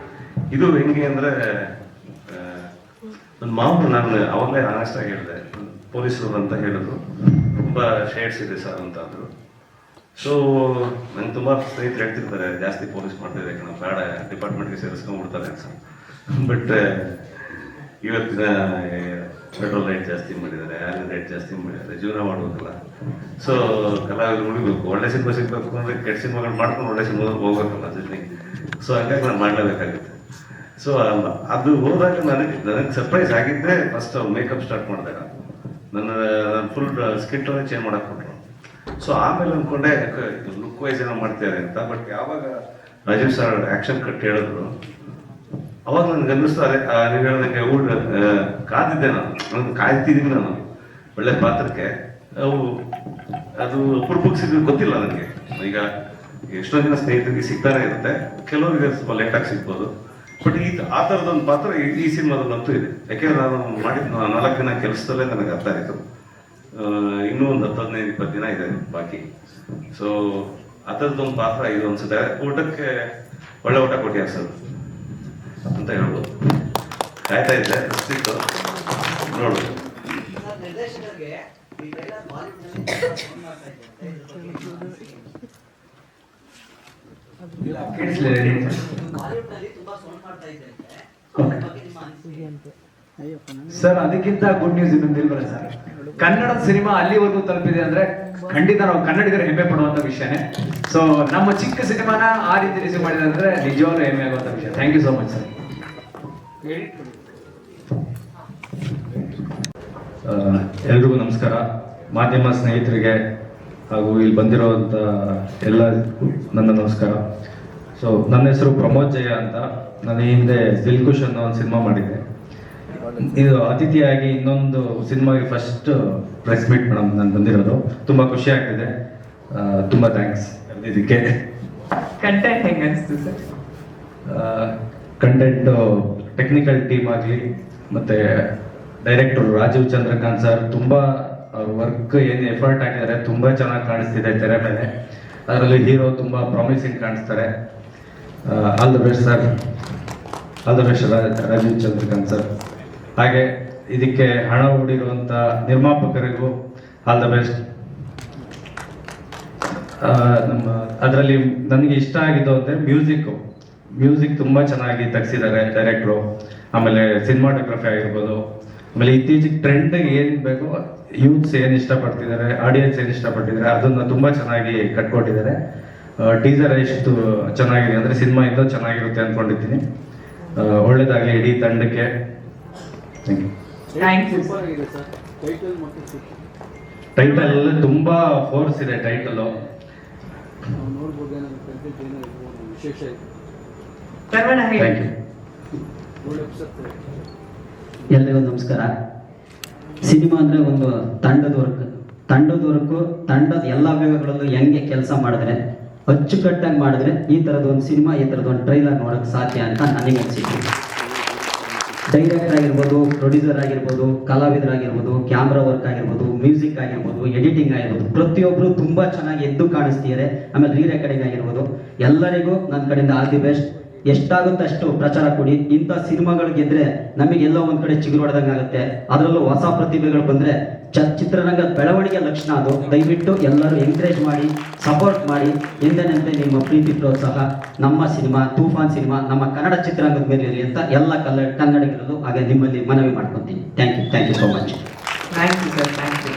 ಇದು ಹೆಂಗೆ ಅಂದ್ರೆ ನನ್ನ ಮಾವು ನಾನು ಅವಾಗಲೇ ಆನೆಸ್ಟ್ ಆಗಿ ಹೇಳಿದೆ. ಪೊಲೀಸರು ಅಂತ ಹೇಳಿದ್ರು. ತುಂಬ ಶೇಡ್ಸ್ ಇದೆ ಸರ್ ಅಂತ ಅಂದರು ಸೊ ನಂಗೆ ತುಂಬ ಸ್ನೇಹಿತರು ಹೇಳ್ತಿರ್ತಾರೆ, ಜಾಸ್ತಿ ಪೊಲೀಸ್ ಮಾಡ್ತಿದೆ ಕಣ, ಬೇಡ, ಡಿಪಾರ್ಟ್ಮೆಂಟ್ಗೆ ಸೇರಿಸ್ಕೊಂಡ್ಬಿಡ್ತಾರೆ ಸರ್ ಬಟ್ ಇವತ್ತಿನ ಪೆಟ್ರೋಲ್ ರೇಟ್ ಜಾಸ್ತಿ ಮಾಡಿದ್ದಾರೆ, ಆಯಿಲ್ ರೇಟ್ ಜಾಸ್ತಿ ಮಾಡಿದ್ದಾರೆ, ಜೀವನ ಮಾಡೋದಿಲ್ಲ ಸೊ ಕಲಾವಿದ್ರು ಉಳಿಬೇಕು ಒಳ್ಳೆ ಸಿನಿಮಾ ಸಿಗ್ಬೇಕು ಅಂದ್ರೆ ಕೆಟ್ಟ ಸಿನಿಮಾಗಳು ಮಾಡ್ಕೊಂಡು ಒಳ್ಳೆ ಸಿನಿಮಾ ಹೋಗ್ಬೇಕಲ್ಲ ಸೊ ಹಂಗಾಗಿ ನಾನು ಮಾಡಲೇಬೇಕಾಗುತ್ತೆ. ಸೊ ಅದು ಹೋದಾಗ ನನಗೆ ನನಗೆ ಸರ್ಪ್ರೈಸ್ ಆಗಿದ್ದೆ ಫಸ್ಟ್ ಮೇಕಪ್ ಸ್ಟಾರ್ಟ್ ಮಾಡಿದಾಗ. ನನ್ನ ನಾನು ಫುಲ್ ಸ್ಕಿಟ್ ಚೇಂಜ್ ಮಾಡಕ್ ಕೊಟ್ಟರು ಸೊ ಆಮೇಲೆ ಅಂದ್ಕೊಂಡೆ ಲುಕ್ ವೈಸ್ ಏನೋ ಮಾಡ್ತಿದ್ದಾರೆ ಅಂತ ಬಟ್ ಯಾವಾಗ ರಾಜೀವ್ ಸರ್ ಆಕ್ಷನ್ ಕಟ್ ಹೇಳಿದ್ರು ಅವಾಗ ನನ್ಗೆ ಅನ್ನಿಸ್ತು ಅದೇ ಆ, ನೀವು ಹೇಳಿದಂಗೆ ಊಟ ಕಾದಿದ್ದೆ ನಾನು ನಾನು ಕಾಯ್ತಿದ್ದೀನಿ ನಾನು ಒಳ್ಳೆ ಪಾತ್ರಕ್ಕೆ. ಅವು ಅದು ಅಪರೂಪಕ್ಕೆ ಗೊತ್ತಿಲ್ಲ ನನಗೆ. ಈಗ ಎಷ್ಟೊಂದು ಜನ ಸ್ನೇಹಿತರಿಗೆ ಸಿಗ್ತಾನೆ ಇರುತ್ತೆ. ಕೆಲವರಿಗೆ ಸ್ವಲ್ಪ ಲೇಟಾಗಿ ಸಿಗ್ಬೋದು. ಬಟ್ ಈ ಆ ಥರದೊಂದು ಪಾತ್ರ ಈ- ಸಿನಿಮಾದಲ್ಲಂತೂ ಇದೆ. ಯಾಕೆಂದ್ರೆ ನಾನು ಮಾಡಿದ ನಾಲ್ಕು ದಿನ ಕೆಲಸದಲ್ಲೇ ನನಗೆ ಅರ್ಥ ಆಯಿತು. ಇನ್ನೂ ಒಂದು ಹತ್ತು ಹದಿನೈದು, ಇಪ್ಪತ್ತು ದಿನ ಇದೆ ಬಾಕಿ. ಸೊ ಆ ಥರದ್ದೊಂದು ಪಾತ್ರ ಇದು ಅನ್ಸುತ್ತೆ. ಊಟಕ್ಕೆ ಒಳ್ಳೆ ಊಟ ಕೊಟ್ಟಿದ್ದಾರೆ ಸರ್? ಅಂತ ಹೇಳ್ಬೋದು. ಕಾಯ್ತಾ ಇದ್ದೆ ಸಿಕ್ತು. ನೋಡ್ಬೋದು ಸರ್ ಅದಕ್ಕಿಂತ ಗುಡ್ ನ್ಯೂಸ್ ಇನ್ನೊಂದು ಇಲ್ವಲ್ಲ ಸರ್ ಕನ್ನಡದ ಸಿನಿಮಾ ಅಲ್ಲಿವರೆಗೂ ತಲುಪಿದೆ ಅಂದ್ರೆ ಖಂಡಿತ ನಾವು ಕನ್ನಡಿಗರು ಹೆಮ್ಮೆ ಪಡುವಂತ ವಿಷಯನೇ. ಸೊ ನಮ್ಮ ಚಿಕ್ಕ ಸಿನಿಮಾನ ಆ ರೀತಿ ರಿಸೀವ್ ಮಾಡಿದೆ ಅಂದ್ರೆ ನಿಜವಾಗ್ಲೂ ಹೆಮ್ಮೆ ಆಗುವಂತ ವಿಷಯ. Thank you so much sir ಎಲ್ರಿಗೂ ನಮಸ್ಕಾರ. ಮಾಧ್ಯಮ ಸ್ನೇಹಿತರಿಗೆ ಹಾಗೂ ಇಲ್ಲಿ ಬಂದಿರೋ ಎಲ್ಲ ನನ್ನ ನಮಸ್ಕಾರ. ಸೊ ನನ್ನ ಹೆಸರು ಪ್ರಮೋದ್ ಜಯ ಅಂತ. ನಾನು ಈ ಹಿಂದೆ ದಿಲ್ಕುಶ್ ಅನ್ನೋ ಒಂದು ಸಿನಿಮಾ ಮಾಡಿದ್ದೆ. ಇದು ಅತಿಥಿಯಾಗಿ ಇನ್ನೊಂದು ಸಿನಿಮಾಗೆ ಫಸ್ಟ್ ಪ್ರೆಸ್ ಮೀಟ್ ಮೇಡಮ್ ನಾನು ಬಂದಿರೋದು. ತುಂಬ ಖುಷಿ ಆಗ್ತಿದೆ. ತುಂಬ ಥ್ಯಾಂಕ್ಸ್ ಇದಕ್ಕೆ ಕಂಟೆಂಟ್ ಹೆಂಗ್ ಅನಿಸ್ತು ಸರ್? ಕಂಟೆಂಟ್ ಟೆಕ್ನಿಕಲ್ ಟೀಮ್ ಆಗಲಿ ಮತ್ತೆ ಡೈರೆಕ್ಟರ್ ರಾಜೀವ್ ಚಂದ್ರಕಾಂತ್ ಸರ್ ತುಂಬ ಅವ್ರ ವರ್ಕ್ ಏನು ಎಫರ್ಟ್ ಹಾಕಿದ್ದಾರೆ ತುಂಬ ಚೆನ್ನಾಗಿ ಕಾಣಿಸ್ತಿದೆ ತೆರೆ ಮೇಲೆ. ಅದರಲ್ಲಿ ಹೀರೋ ತುಂಬ promising ಕಾಣಿಸ್ತಾರೆ. All the best sir all the best Rajeev Chandrakanth sir ಹಾಗೆ ಇದಕ್ಕೆ ಹಣ ಹೂಡಿರುವಂಥ ನಿರ್ಮಾಪಕರಿಗೂ ಆಲ್ ದ ಬೆಸ್ಟ್ ನಮ್ಮ, ಅದರಲ್ಲಿ ನನಗೆ ಇಷ್ಟ ಆಗಿದ್ದು ಅಂದರೆ ಮ್ಯೂಸಿಕ್ ಮ್ಯೂಸಿಕ್ ತುಂಬ ಚೆನ್ನಾಗಿ ತೆಗ್ಸಿದ್ದಾರೆ ಡೈರೆಕ್ಟ್ರು ಆಮೇಲೆ ಸಿನಿಮಾಟೋಗ್ರಫಿ ಆಗಿರ್ಬೋದು. ಆಮೇಲೆ ಇತ್ತೀಚೆಗೆ ಟ್ರೆಂಡ್ ಏನು ಬೇಕೋ ಯೂತ್ಸ್ ಏನು ಇಷ್ಟಪಡ್ತಿದ್ದಾರೆ ಆಡಿಯನ್ಸ್ ಏನು ಇಷ್ಟಪಟ್ಟಿದ್ದಾರೆ ಅದನ್ನು ತುಂಬ ಚೆನ್ನಾಗಿ ಕಟ್ಕೊಟ್ಟಿದ್ದಾರೆ ಟೀಸರ್ ಎಷ್ಟು ಚೆನ್ನಾಗಿದೆ ಅಂದರೆ ಸಿನಿಮಾ ಇಂದ ಚೆನ್ನಾಗಿರುತ್ತೆ ಅನ್ಕೊಂಡಿದ್ದೀನಿ. ಒಳ್ಳೇದಾಗಲಿ ಇಡೀ ತಂಡಕ್ಕೆ. Thank you thank you super sir. Title ತುಂಬ ಟೈಟಲ್ ತುಂಬಾ ಫೋರ್ಸ್ ಇದೆ ಟೈಟಲ್ ಎಲ್ಲರಿಗೂ ನಮಸ್ಕಾರ. ಸಿನಿಮಾ ಅಂದರೆ ಒಂದು ತಂಡದ ವರ್ಕ್. ತಂಡದ ವರ್ಕು ತಂಡದ ಎಲ್ಲ ವಿಭಾಗಗಳಲ್ಲೂ ಹೆಂಗೆ ಕೆಲಸ ಮಾಡಿದ್ರೆ ಅಚ್ಚುಕಟ್ಟಾಗಿ ಮಾಡಿದ್ರೆ ಈ ತರದ ಒಂದು ಸಿನಿಮಾ, ಈ ಥರದ ಒಂದು ಟ್ರೈಲರ್ ನೋಡೋಕ್ಕೆ ಸಾಧ್ಯ ಅಂತ ನನಗೆ ಅನಿಸಿದೆ ಡೈರೆಕ್ಟರ್ ಆಗಿರ್ಬೋದು ಪ್ರೊಡ್ಯೂಸರ್ ಆಗಿರ್ಬೋದು ಕಲಾವಿದರಾಗಿರ್ಬೋದು ಕ್ಯಾಮ್ರಾ ವರ್ಕ್ ಆಗಿರ್ಬೋದು ಮ್ಯೂಸಿಕ್ ಆಗಿರ್ಬೋದು ಎಡಿಟಿಂಗ್ ಆಗಿರ್ಬೋದು ಪ್ರತಿಯೊಬ್ಬರು ತುಂಬ ಚೆನ್ನಾಗಿ ಎದ್ದು ಕಾಣಿಸ್ತಿದ್ದಾರೆ ಆಮೇಲೆ ರೀ ರೆಕಾರ್ಡಿಂಗ್ ಆಗಿರ್ಬೋದು. ಎಲ್ಲರಿಗೂ ನನ್ನ ಕಡೆಯಿಂದ ಆಲ್ ದಿ ಬೆಸ್ಟ್ ಎಷ್ಟಾಗುತ್ತೆ ಅಷ್ಟು ಪ್ರಚಾರ ಕೊಡಿ ಇಂಥ ಸಿನಿಮಾಗಳು ಗೆದ್ರೆ ನಮಗೆಲ್ಲ ಒಂದ್ ಕಡೆ ಚಿಗುರು ಹೊಡೆದಂಗೆ ಆಗುತ್ತೆ. ಅದರಲ್ಲೂ ಹೊಸ ಪ್ರತಿಭೆಗಳು ಬಂದ್ರೆ ಚ ಚಿತ್ರರಂಗದ ಬೆಳವಣಿಗೆ ಲಕ್ಷಣ ಅದು. ದಯವಿಟ್ಟು ಎಲ್ಲರೂ ಎಂಕರೇಜ್ ಮಾಡಿ ಸಪೋರ್ಟ್ ಮಾಡಿ ಎಂದೆನಂತೆ ನಿಮ್ಮ ಪ್ರೀತಿ ಪ್ರೋತ್ಸಾಹ ನಮ್ಮ ಸಿನಿಮಾ ತೂಫಾನ್ ಸಿನಿಮಾ ನಮ್ಮ ಕನ್ನಡ ಚಿತ್ರರಂಗದ ಮೇಲೆ ಇರಲಿ ಅಂತ ಎಲ್ಲ ಕಲ್ಲ ಕನ್ನಡಿಗರಲ್ಲೂ ಹಾಗೆ ನಿಮ್ಮಲ್ಲಿ ಮನವಿ ಮಾಡ್ಕೊತೀನಿ. Thank you thank you so much thank you sir thank you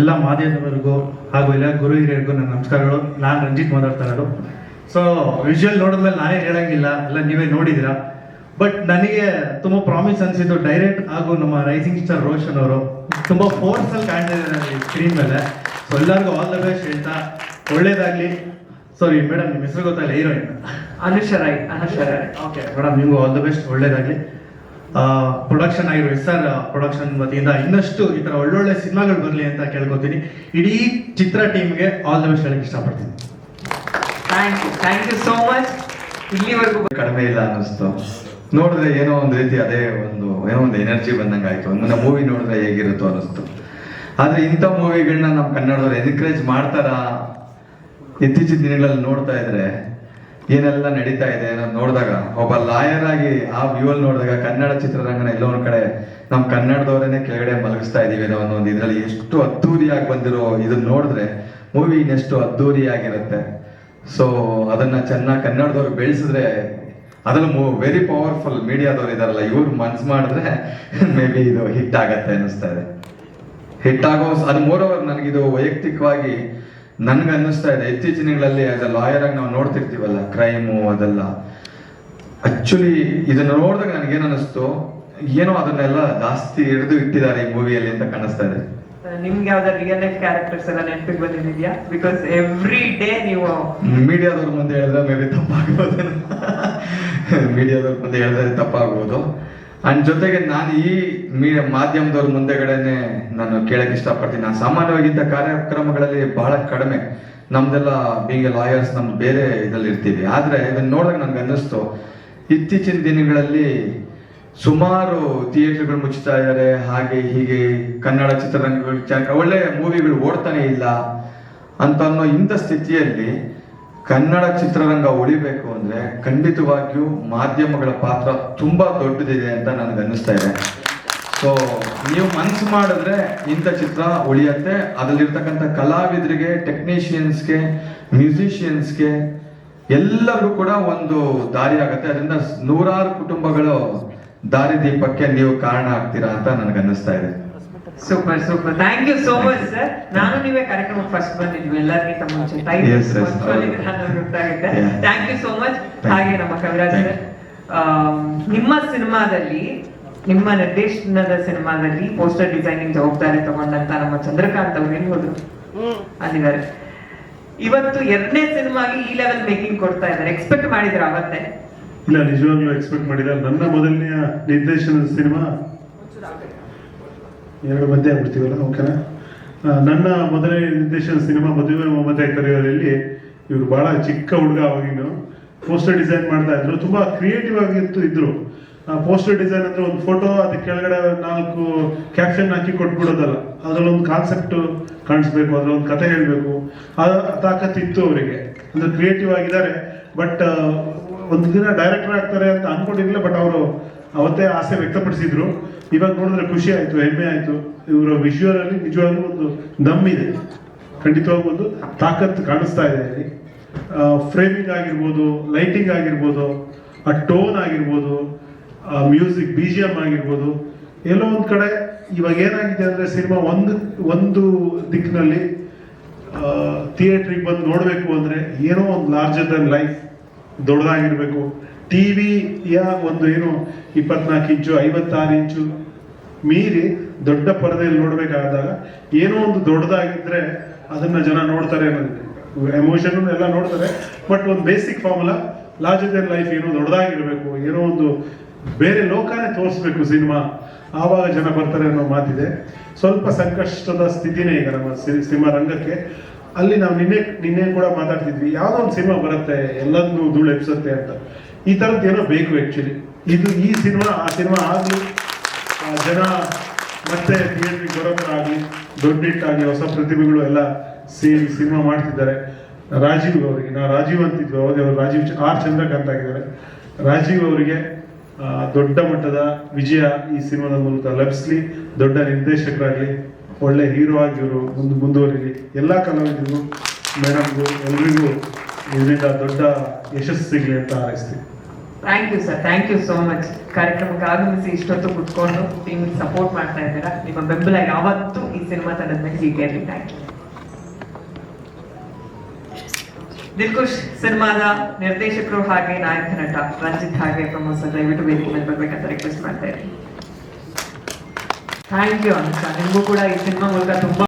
ಎಲ್ಲ ಮಾಧ್ಯಮದವರಿಗೂ ಹಾಗೂ ಎಲ್ಲ ಗುರು ಹಿರಿಯರಿಗೂ ನನ್ನ ನಮಸ್ಕಾರಗಳು. ನಾನು ರಂಜಿತ್ ಮಾತಾಡ್ತಾ ಇರೋದು. ಸೊ ವಿಜುವಲ್ ನೋಡಿದ್ಮೇಲೆ ನಾನೇ ಹೇಳಂಗಿಲ್ಲ. ಎಲ್ಲ ನೀವೇ ನೋಡಿದಿರಾ ಬಟ್ ನನಗೆ ತುಂಬಾ ಪ್ರಾಮಿಸ್ ಅನ್ಸಿದ್ದು ಡೈರೆಕ್ಟ್ ಹಾಗೂ ನಮ್ಮ ರೈಸಿಂಗ್ ಸ್ಟಾರ್ ರೋಷನ್ ಅವರು. ತುಂಬಾ ಫೋರ್ಸ್ ಅಲ್ಲಿ ಕಾಣ್ತಾ ಇದ್ದಾರೆ ಸ್ಕ್ರೀನ್ ಮೇಲೆ. ಸೊ ಎಲ್ಲರಿಗೂ ಆಲ್ ದ ಬೆಸ್ಟ್ ಹೇಳ್ತಾ ಒಳ್ಳೇದಾಗ್ಲಿ. ಸಾರಿ ಮೇಡಮ್ ನಿಮ್ಮ ಹೆಸರು ಗೊತ್ತಲ್ಲ heroine. Anusha Rai Anusha Rai okay madam ನಿಮಗೂ ಆಲ್ ದ ಬೆಸ್ಟ್ ಒಳ್ಳೇದಾಗ್ಲಿ. ಪ್ರೊಡಕ್ಷನ್ ಆಗಿರೋ ಎಸ್ ಆರ್ ಪ್ರೊಡಕ್ಷನ್ ವತಿಯಿಂದ ಇನ್ನಷ್ಟು ಈ ತರ ಒಳ್ಳೊಳ್ಳೆ ಸಿನಿಮಾಗಳು ಬರಲಿ ಅಂತ ಕೇಳ್ಕೊತೀನಿ. ಇಡೀ ಚಿತ್ರ ಟೀಮ್ಗೆ ಆಲ್ ದ ಬೆಸ್ಟ್ ಹೇಳಕ್ ಇಷ್ಟಪಡ್ತೀನಿ. Thank you thank you so much ಇಲ್ಲಿವರೆಗೂ ಕಡಿಮೆ ಇಲ್ಲ ಅನ್ನಿಸ್ತು. ನೋಡಿದ್ರೆ ಏನೋ ಒಂದು ರೀತಿ ಅದೇ ಒಂದು, ಏನೋ ಒಂದು ಎನರ್ಜಿ ಬಂದಂಗೆ ಆಯ್ತು. ಒಂದು ಮೂವಿ ನೋಡಿದ್ರೆ ಹೇಗಿರುತ್ತೋ ಅನ್ನಿಸ್ತು. ಆದ್ರೆ ಇಂಥ ಮೂವಿಗಳನ್ನ ನಮ್ಮ ಕನ್ನಡದವ್ರು ಎನ್ಕರೇಜ್ ಮಾಡ್ತಾರಾ? ಇತ್ತೀಚಿನ ದಿನಗಳಲ್ಲಿ ನೋಡ್ತಾ ಇದ್ರೆ ಏನೆಲ್ಲ ನಡೀತಾ ಇದೆ ಅನ್ನೋದು ನೋಡಿದಾಗ, ಒಬ್ಬ ಲಾಯರ್ ಆಗಿ ಆ ವ್ಯೂವಲ್ಲಿ ನೋಡಿದಾಗ ಕನ್ನಡ ಚಿತ್ರರಂಗನ ಎಲ್ಲೋ ಒಂದು ಕಡೆ ನಮ್ಮ ಕನ್ನಡದವರನ್ನೇ ಕೆಳಗಡೆ ಮಲಗಿಸ್ತಾ ಇದೀವಿ ಅನ್ನೋ ಒಂದು ಇದರಲ್ಲಿ ಎಷ್ಟು ಅದ್ದೂರಿಯಾಗಿ ಬಂದಿರೋ ಇದನ್ನ ನೋಡಿದ್ರೆ ಮೂವಿ ಇನ್ನೆಷ್ಟು ಅದ್ದೂರಿಯಾಗಿರುತ್ತೆ. ಸೊ ಅದನ್ನ ಚೆನ್ನಾಗಿ ಕನ್ನಡದವ್ರು ಬೆಳೆಸಿದ್ರೆ ಅದ್ರಲ್ಲಿ ವೆರಿ ಪವರ್ಫುಲ್ ಮೀಡಿಯಾದವ್ರು ಇದಾರಲ್ಲ, ಇವ್ರು ಮನ್ಸು ಮಾಡಿದ್ರೆ ಮೇ ಬಿ ಇದು ಹಿಟ್ ಆಗತ್ತೆ ಅನ್ನಿಸ್ತಾ ಇದೆ. ಹಿಟ್ ಆಗೋ ಅದು ಮೋರ್ ನನಗಿದು ವೈಯಕ್ತಿಕವಾಗಿ ನನ್ಗೆ ಅನ್ನಿಸ್ತಾ ಇದೆ. ಇತ್ತೀಚಿನ ದಿನಗಳಲ್ಲಿ ಆಸ್ ಅ ಲಾಯರ್ ಆಗಿ ನಾವು ನೋಡ್ತಿರ್ತೀವಲ್ಲ ಕ್ರೈಮು ಅದೆಲ್ಲ. ಆಕ್ಚುಲಿ ಇದನ್ನ ನೋಡಿದಾಗ ನನಗೇನು ಅನ್ನಿಸ್ತು? ಏನೋ ಅದನ್ನೆಲ್ಲ ಜಾಸ್ತಿ ಹಿಡಿದು ಇಟ್ಟಿದ್ದಾರೆ ಈ ಮೂವಿಯಲ್ಲಿ ಅಂತ ಕಾಣಿಸ್ತಾ ಇದೆ. ನಿಮ್ಗೆ ಯಾವ್ದಾದ್ರು ರಿಯಲ್ ಲೈಫ್ ಕ್ಯಾರೆಕ್ಟರ್ಸ್ ಎಲ್ಲ ನೆನಪಿಗೆ ಬಂದಿದ್ಯಾ? ಬಿಕಾಸ್ ಎವ್ರಿ ಡೇ ನೀವು ಮೀಡಿಯಾದವ್ರ ಮುಂದೆ ಹೇಳಿದ್ರೆ ಮೇ ಬಿ ತಪ್ಪಾಗ್ಬೋದು. ಮೀಡಿಯಾದವ್ರ ಮುಂದೆ ಹೇಳಿದ್ರೆ ತಪ್ಪಾಗ್ಬೋದು. ಅಂಡ್ ಜೊತೆಗೆ ನಾನು ಈ ಮೀಡಿಯಾ ಮಾಧ್ಯಮದವ್ರ ಮುಂದೆಗಡೆನೆ ನಾನು ಕೇಳಕ್ಕೆ ಇಷ್ಟಪಡ್ತೀನಿ. ನಾನು ಸಾಮಾನ್ಯವಾಗಿದ್ದ ಕಾರ್ಯಕ್ರಮಗಳಲ್ಲಿ ಬಹಳ ಕಡಿಮೆ. ನಮ್ದೆಲ್ಲ ಬೀಂಗ್ ಲಾಯರ್ಸ್ ನಮ್ದು ಬೇರೆ ಇದರಲ್ಲಿ ಇರ್ತೀವಿ. ಆದ್ರೆ ಇದನ್ನ ನೋಡಿದಾಗ ನನ್ಗೆ ಅನ್ನಿಸ್ತು. ಇತ್ತೀಚಿನ ದಿನಗಳಲ್ಲಿ ಸುಮಾರು ಥಿಯೇಟರ್ಗಳು ಮುಚ್ಚುತ್ತಾ ಇದ್ದಾರೆ. ಹಾಗೆ ಹೀಗೆ ಕನ್ನಡ ಚಿತ್ರರಂಗಗಳು ಒಳ್ಳೆ ಮೂವಿಗಳು ಓಡ್ತಾನೆ ಇಲ್ಲ ಅಂತ ಅನ್ನೋ ಇಂಥ ಸ್ಥಿತಿಯಲ್ಲಿ ಕನ್ನಡ ಚಿತ್ರರಂಗ ಉಳಿಬೇಕು ಅಂದ್ರೆ ಖಂಡಿತವಾಗಿಯೂ ಮಾಧ್ಯಮಗಳ ಪಾತ್ರ ತುಂಬಾ ದೊಡ್ಡದಿದೆ ಅಂತ ನನಗೆ ಅನ್ನಿಸ್ತಾ ಇದೆ. ಸೊ ನೀವು ಮನ್ಸು ಮಾಡಿದ್ರೆ ಇಂಥ ಚಿತ್ರ ಉಳಿಯತ್ತೆ. ಅದರಲ್ಲಿರ್ತಕ್ಕಂಥ ಕಲಾವಿದರಿಗೆ ಟೆಕ್ನಿಷಿಯನ್ಸ್ಗೆ ಮ್ಯೂಸಿಷಿಯನ್ಸ್ಗೆ ಎಲ್ಲರಿಗೂ ಕೂಡ ಒಂದು ದಾರಿ ಆಗುತ್ತೆ. ಅದರಿಂದ ನೂರಾರು ಕುಟುಂಬಗಳು ದಾರಿದೀಪಕ್ಕೆ ನೀವು ಕಾರಣ ಆಗ್ತೀರಾ ಅಂತ ನನಗೆ ಅನ್ನಿಸ್ತಾ ಇದೆ. Super super thank you so much sir ನಾನು ನೀವೇ ಕಾರ್ಯಕ್ರಮ ಫಸ್ಟ್ ಬಂದಿದ್ವಿ ಎಲ್ಲರಿಗಿಂತ ಮುಂಚೆ. ಥ್ಯಾಂಕ್ ಯು ಸೋ ಮಚ್ ಹಾಗೆ ನಮ್ಮ ಕವಿರಾಜ್ ಸರ್ ನಿಮ್ಮ ಸಿನಿಮಾದಲ್ಲಿ ನಿಮ್ಮ ನಿರ್ದೇಶನದ ಸಿನಿಮಾದಲ್ಲಿ ಪೋಸ್ಟರ್ ಡಿಸೈನಿಂಗ್ ಜವಾಬ್ದಾರಿ ತಗೊಂಡಂತ ನಮ್ಮ ಚಂದ್ರಕಾಂತ್ ಅವ್ರು ಎಲ್ಲಿ ಹೋದ್ರು? ಅಲ್ಲಿದ್ದಾರೆ. ಇವತ್ತು ಎರಡನೇ ಸಿನಿಮಾಗೆ ಈ ಲೆವೆಲ್ ಮೇಕಿಂಗ್ ಕೊಡ್ತಾ ಇದ್ದಾರೆ. ಎಕ್ಸ್ಪೆಕ್ಟ್ ಮಾಡಿದ್ರ ಅವತ್ತೇ? ಇಲ್ಲ, ನಿಜವಾಗ್ಲೂ ಎಕ್ಸ್ಪೆಕ್ಟ್ ಮಾಡಿದ. ನನ್ನ ಮೊದಲನೆಯ ನಿರ್ದೇಶನದ ಸಿನಿಮಾ ಎರಡು ಮಧ್ಯೆ ಆಗ್ಬಿಡ್ತೀವಲ್ಲ, ಓಕೆನಾ? ನನ್ನ ಮೊದಲನೇ ನಿರ್ದೇಶನ ಸಿನಿಮಾ ಮದುವೆ ಮಮತೆ ಕರೆಯೋದ್ರಲ್ಲಿ ಇವರು ಬಹಳ ಚಿಕ್ಕ ಹುಡುಗ ಅವಾಗಿನ್ನು ಪೋಸ್ಟರ್ ಡಿಸೈನ್ ಮಾಡ್ತಾ ಇದ್ರು. ತುಂಬಾ ಕ್ರಿಯೇಟಿವ್ ಆಗಿತ್ತು ಇದ್ರು. ಪೋಸ್ಟರ್ ಡಿಸೈನ್ ಅಂದ್ರೆ ಒಂದು ಫೋಟೋ ಅದಕ್ಕೆ ಕೆಳಗಡೆ ನಾಲ್ಕು ಕ್ಯಾಪ್ಷನ್ ಹಾಕಿ ಕೊಟ್ಬಿಡೋದಲ್ಲ. ಅದ್ರಲ್ಲೊಂದು ಕಾನ್ಸೆಪ್ಟ್ ಕಾಣಿಸ್ಬೇಕು ಅದ್ರೊಂದು ಕತೆ ಹೇಳಬೇಕು. ಆ ತಾಕತ್ತಿತ್ತು ಅವರಿಗೆ. ಅಂದ್ರೆ ಕ್ರಿಯೇಟಿವ್ ಆಗಿದ್ದಾರೆ. ಬಟ್ ಒಂದು ದಿನ ಡೈರೆಕ್ಟರ್ ಆಗ್ತಾರೆ ಅಂತ ಅನ್ಕೊಂಡಿರ್ಲಿಲ್ಲ ಬಟ್ ಅವರು ಅವತ್ತೇ ಆಸೆ ವ್ಯಕ್ತಪಡಿಸಿದ್ರು. ಇವಾಗ ನೋಡಿದ್ರೆ ಖುಷಿ ಆಯ್ತು, ಹೆಮ್ಮೆ ಆಯ್ತು. ಇವರ ವಿಜುವಲ್ ಅಲ್ಲಿ ನಿಜವಾಗ್ಲೂ ಒಂದು ದಮ್ಮಿದೆ ಖಂಡಿತವಾಗ ಒಂದು ತಾಕತ್ ಕಾಣಿಸ್ತಾ ಇದೆ ಅಲ್ಲಿ. ಫ್ರೇಮಿಂಗ್ ಆಗಿರ್ಬೋದು ಲೈಟಿಂಗ್ ಆಗಿರ್ಬೋದು, ಆ ಟೋನ್ ಆಗಿರ್ಬೋದು ಮ್ಯೂಸಿಕ್ ಬಿ ಜಿ ಎಂ ಆಗಿರ್ಬೋದು. ಎಲ್ಲೋ ಒಂದು ಕಡೆ ಇವಾಗ ಏನಾಗಿದೆ ಅಂದ್ರೆ ಸಿನಿಮಾ ಒಂದು ಒಂದು ದಿಕ್ಕಿನಲ್ಲಿ ಥಿಯೇಟ್ರಿಗೆ ಬಂದು ನೋಡಬೇಕು ಅಂದ್ರೆ ಏನೋ ಒಂದು ಲಾರ್ಜರ್ ದನ್ ಲೈಫ್ ದೊಡ್ಡದಾಗಿರ್ಬೇಕು. ಟಿವಿಯ ಒಂದು ಏನು ಇಪ್ಪತ್ನಾಲ್ಕು ಇಂಚು, ಐವತ್ತಾರು ಇಂಚು ಮೀರಿ ದೊಡ್ಡ ಪರದೆಯಲ್ಲಿ ನೋಡಬೇಕಾದಾಗ ಏನೋ ಒಂದು ದೊಡ್ಡದಾಗಿದ್ರೆ ಅದನ್ನ ಜನ ನೋಡ್ತಾರೆ ಎಮೋಷನ್ ಎಲ್ಲ ನೋಡ್ತಾರೆ. ಬಟ್ ಒಂದು ಬೇಸಿಕ್ ಫಾರ್ಮುಲಾ ಲಾರ್ಜರ್ ಲೈಫ್ ಏನೋ ದೊಡ್ಡದಾಗಿರಬೇಕು, ಏನೋ ಒಂದು ಬೇರೆ ಲೋಕನೇ ತೋರಿಸ್ಬೇಕು ಸಿನಿಮಾ, ಆವಾಗ ಜನ ಬರ್ತಾರೆ ಅನ್ನೋ ಮಾತಿದೆ. ಸ್ವಲ್ಪ ಸಂಕಷ್ಟದ ಸ್ಥಿತಿನೇ ಈಗ ನಮ್ಮ ಸಿನಿಮಾ ರಂಗಕ್ಕೆ. ಅಲ್ಲಿ ನಾವು ನಿನ್ನೆ ನಿನ್ನೆ ಕೂಡ ಮಾತಾಡ್ತಿದ್ವಿ. ಯಾವ್ದೋ ಒಂದು ಸಿನಿಮಾ ಬರುತ್ತೆ ಎಲ್ಲದನ್ನೂ ಧೂಳು ಎಪ್ಸುತ್ತೆ ಅಂತ. ಈ ಥರದ್ದು ಏನೋ ಬೇಕು ಆ್ಯಕ್ಚುಲಿ ಇದು ಈ ಸಿನಿಮಾ, ಆ ಸಿನಿಮಾ ಆಗಲಿ ಜನ ಮತ್ತೆ ಥಿಯೇಟ್ರಿಗೆ ಬರೋ ಥರ ಆಗಲಿ ದೊಡ್ಡಿಟ್ಟಾಗಿ ಹೊಸ ಪ್ರತಿಭೆಗಳು ಎಲ್ಲ ಸೇರಿ ಸಿನಿಮಾ ಮಾಡ್ತಿದ್ದಾರೆ. ರಾಜೀವ್ ಅವರಿಗೆ, ನಾ ರಾಜೀವ್ ಅಂತಿದ್ವಿ ಅವಾಗ ಅವರು ರಾಜೀವ್ ಆರ್ ಚಂದ್ರಕಾಂತ್ ಆಗಿದ್ದಾರೆ. ರಾಜೀವ್ ಅವರಿಗೆ ದೊಡ್ಡ ಮಟ್ಟದ ವಿಜಯ ಈ ಸಿನಿಮಾದ ಮೂಲಕ ಲಭಿಸ್ಲಿ, ದೊಡ್ಡ ನಿರ್ದೇಶಕರಾಗಲಿ ಒಳ್ಳೆ ಹೀರೋ ಆಗಿ ಇವರು ಮುಂದೆ ಮುಂದುವರಿಲಿ, ಎಲ್ಲ ಕಲಾವಿದರು ಮೇಡಮ್ಗೂ, ಎಲ್ರಿಗೂ ಇದರಿಂದ ದೊಡ್ಡ ಯಶಸ್ಸು ಸಿಗಲಿ ಅಂತ ಹಾರೈಸ್ತೀವಿ thank you sir thank you so much ಕಾರ್ಯಕ್ರಮಕ್ಕೆ ಆಗಮಿಸಿ ಇಷ್ಟೊತ್ತು ಕುತ್ಕೊಂಡು ಟೀಮ್ ಸಪೋರ್ಟ್ ಮಾಡ್ತಾ ಇದ್ದೀರಾ? ನಿಮ್ಮ ಬೆಂಬಲ ಯಾವತ್ತೂ ಈ ಸಿನಿಮಾ ತಂಡದ ಮೇಲೆ ಹೀಗೆ ಇರಲಿ ಥ್ಯಾಂಕ್ ಯು ದಿಲ್ಖುಷ್ ಸಿನಿಮಾದ ನಿರ್ದೇಶಕರು ಹಾಗೆ ನಾಯಕ ನಟ ರಂಜಿತ್ ಹಾಗೆ ಪ್ರಮೋದ್ ಸರ್ ದಯವಿಟ್ಟು ವೇದಿಕೆ ಮೇಲೆ ಬರ್ಬೇಕಂತ ರಿಕ್ವೆಸ್ಟ್ ಮಾಡ್ತಾ ಇದ್ದೀನಿ. ಥ್ಯಾಂಕ್ ಯು ಅನುಷಾ ನಿಮಗೂ ಕೂಡ ಈ ಸಿನಿಮಾ ಮೂಲಕ ತುಂಬಾ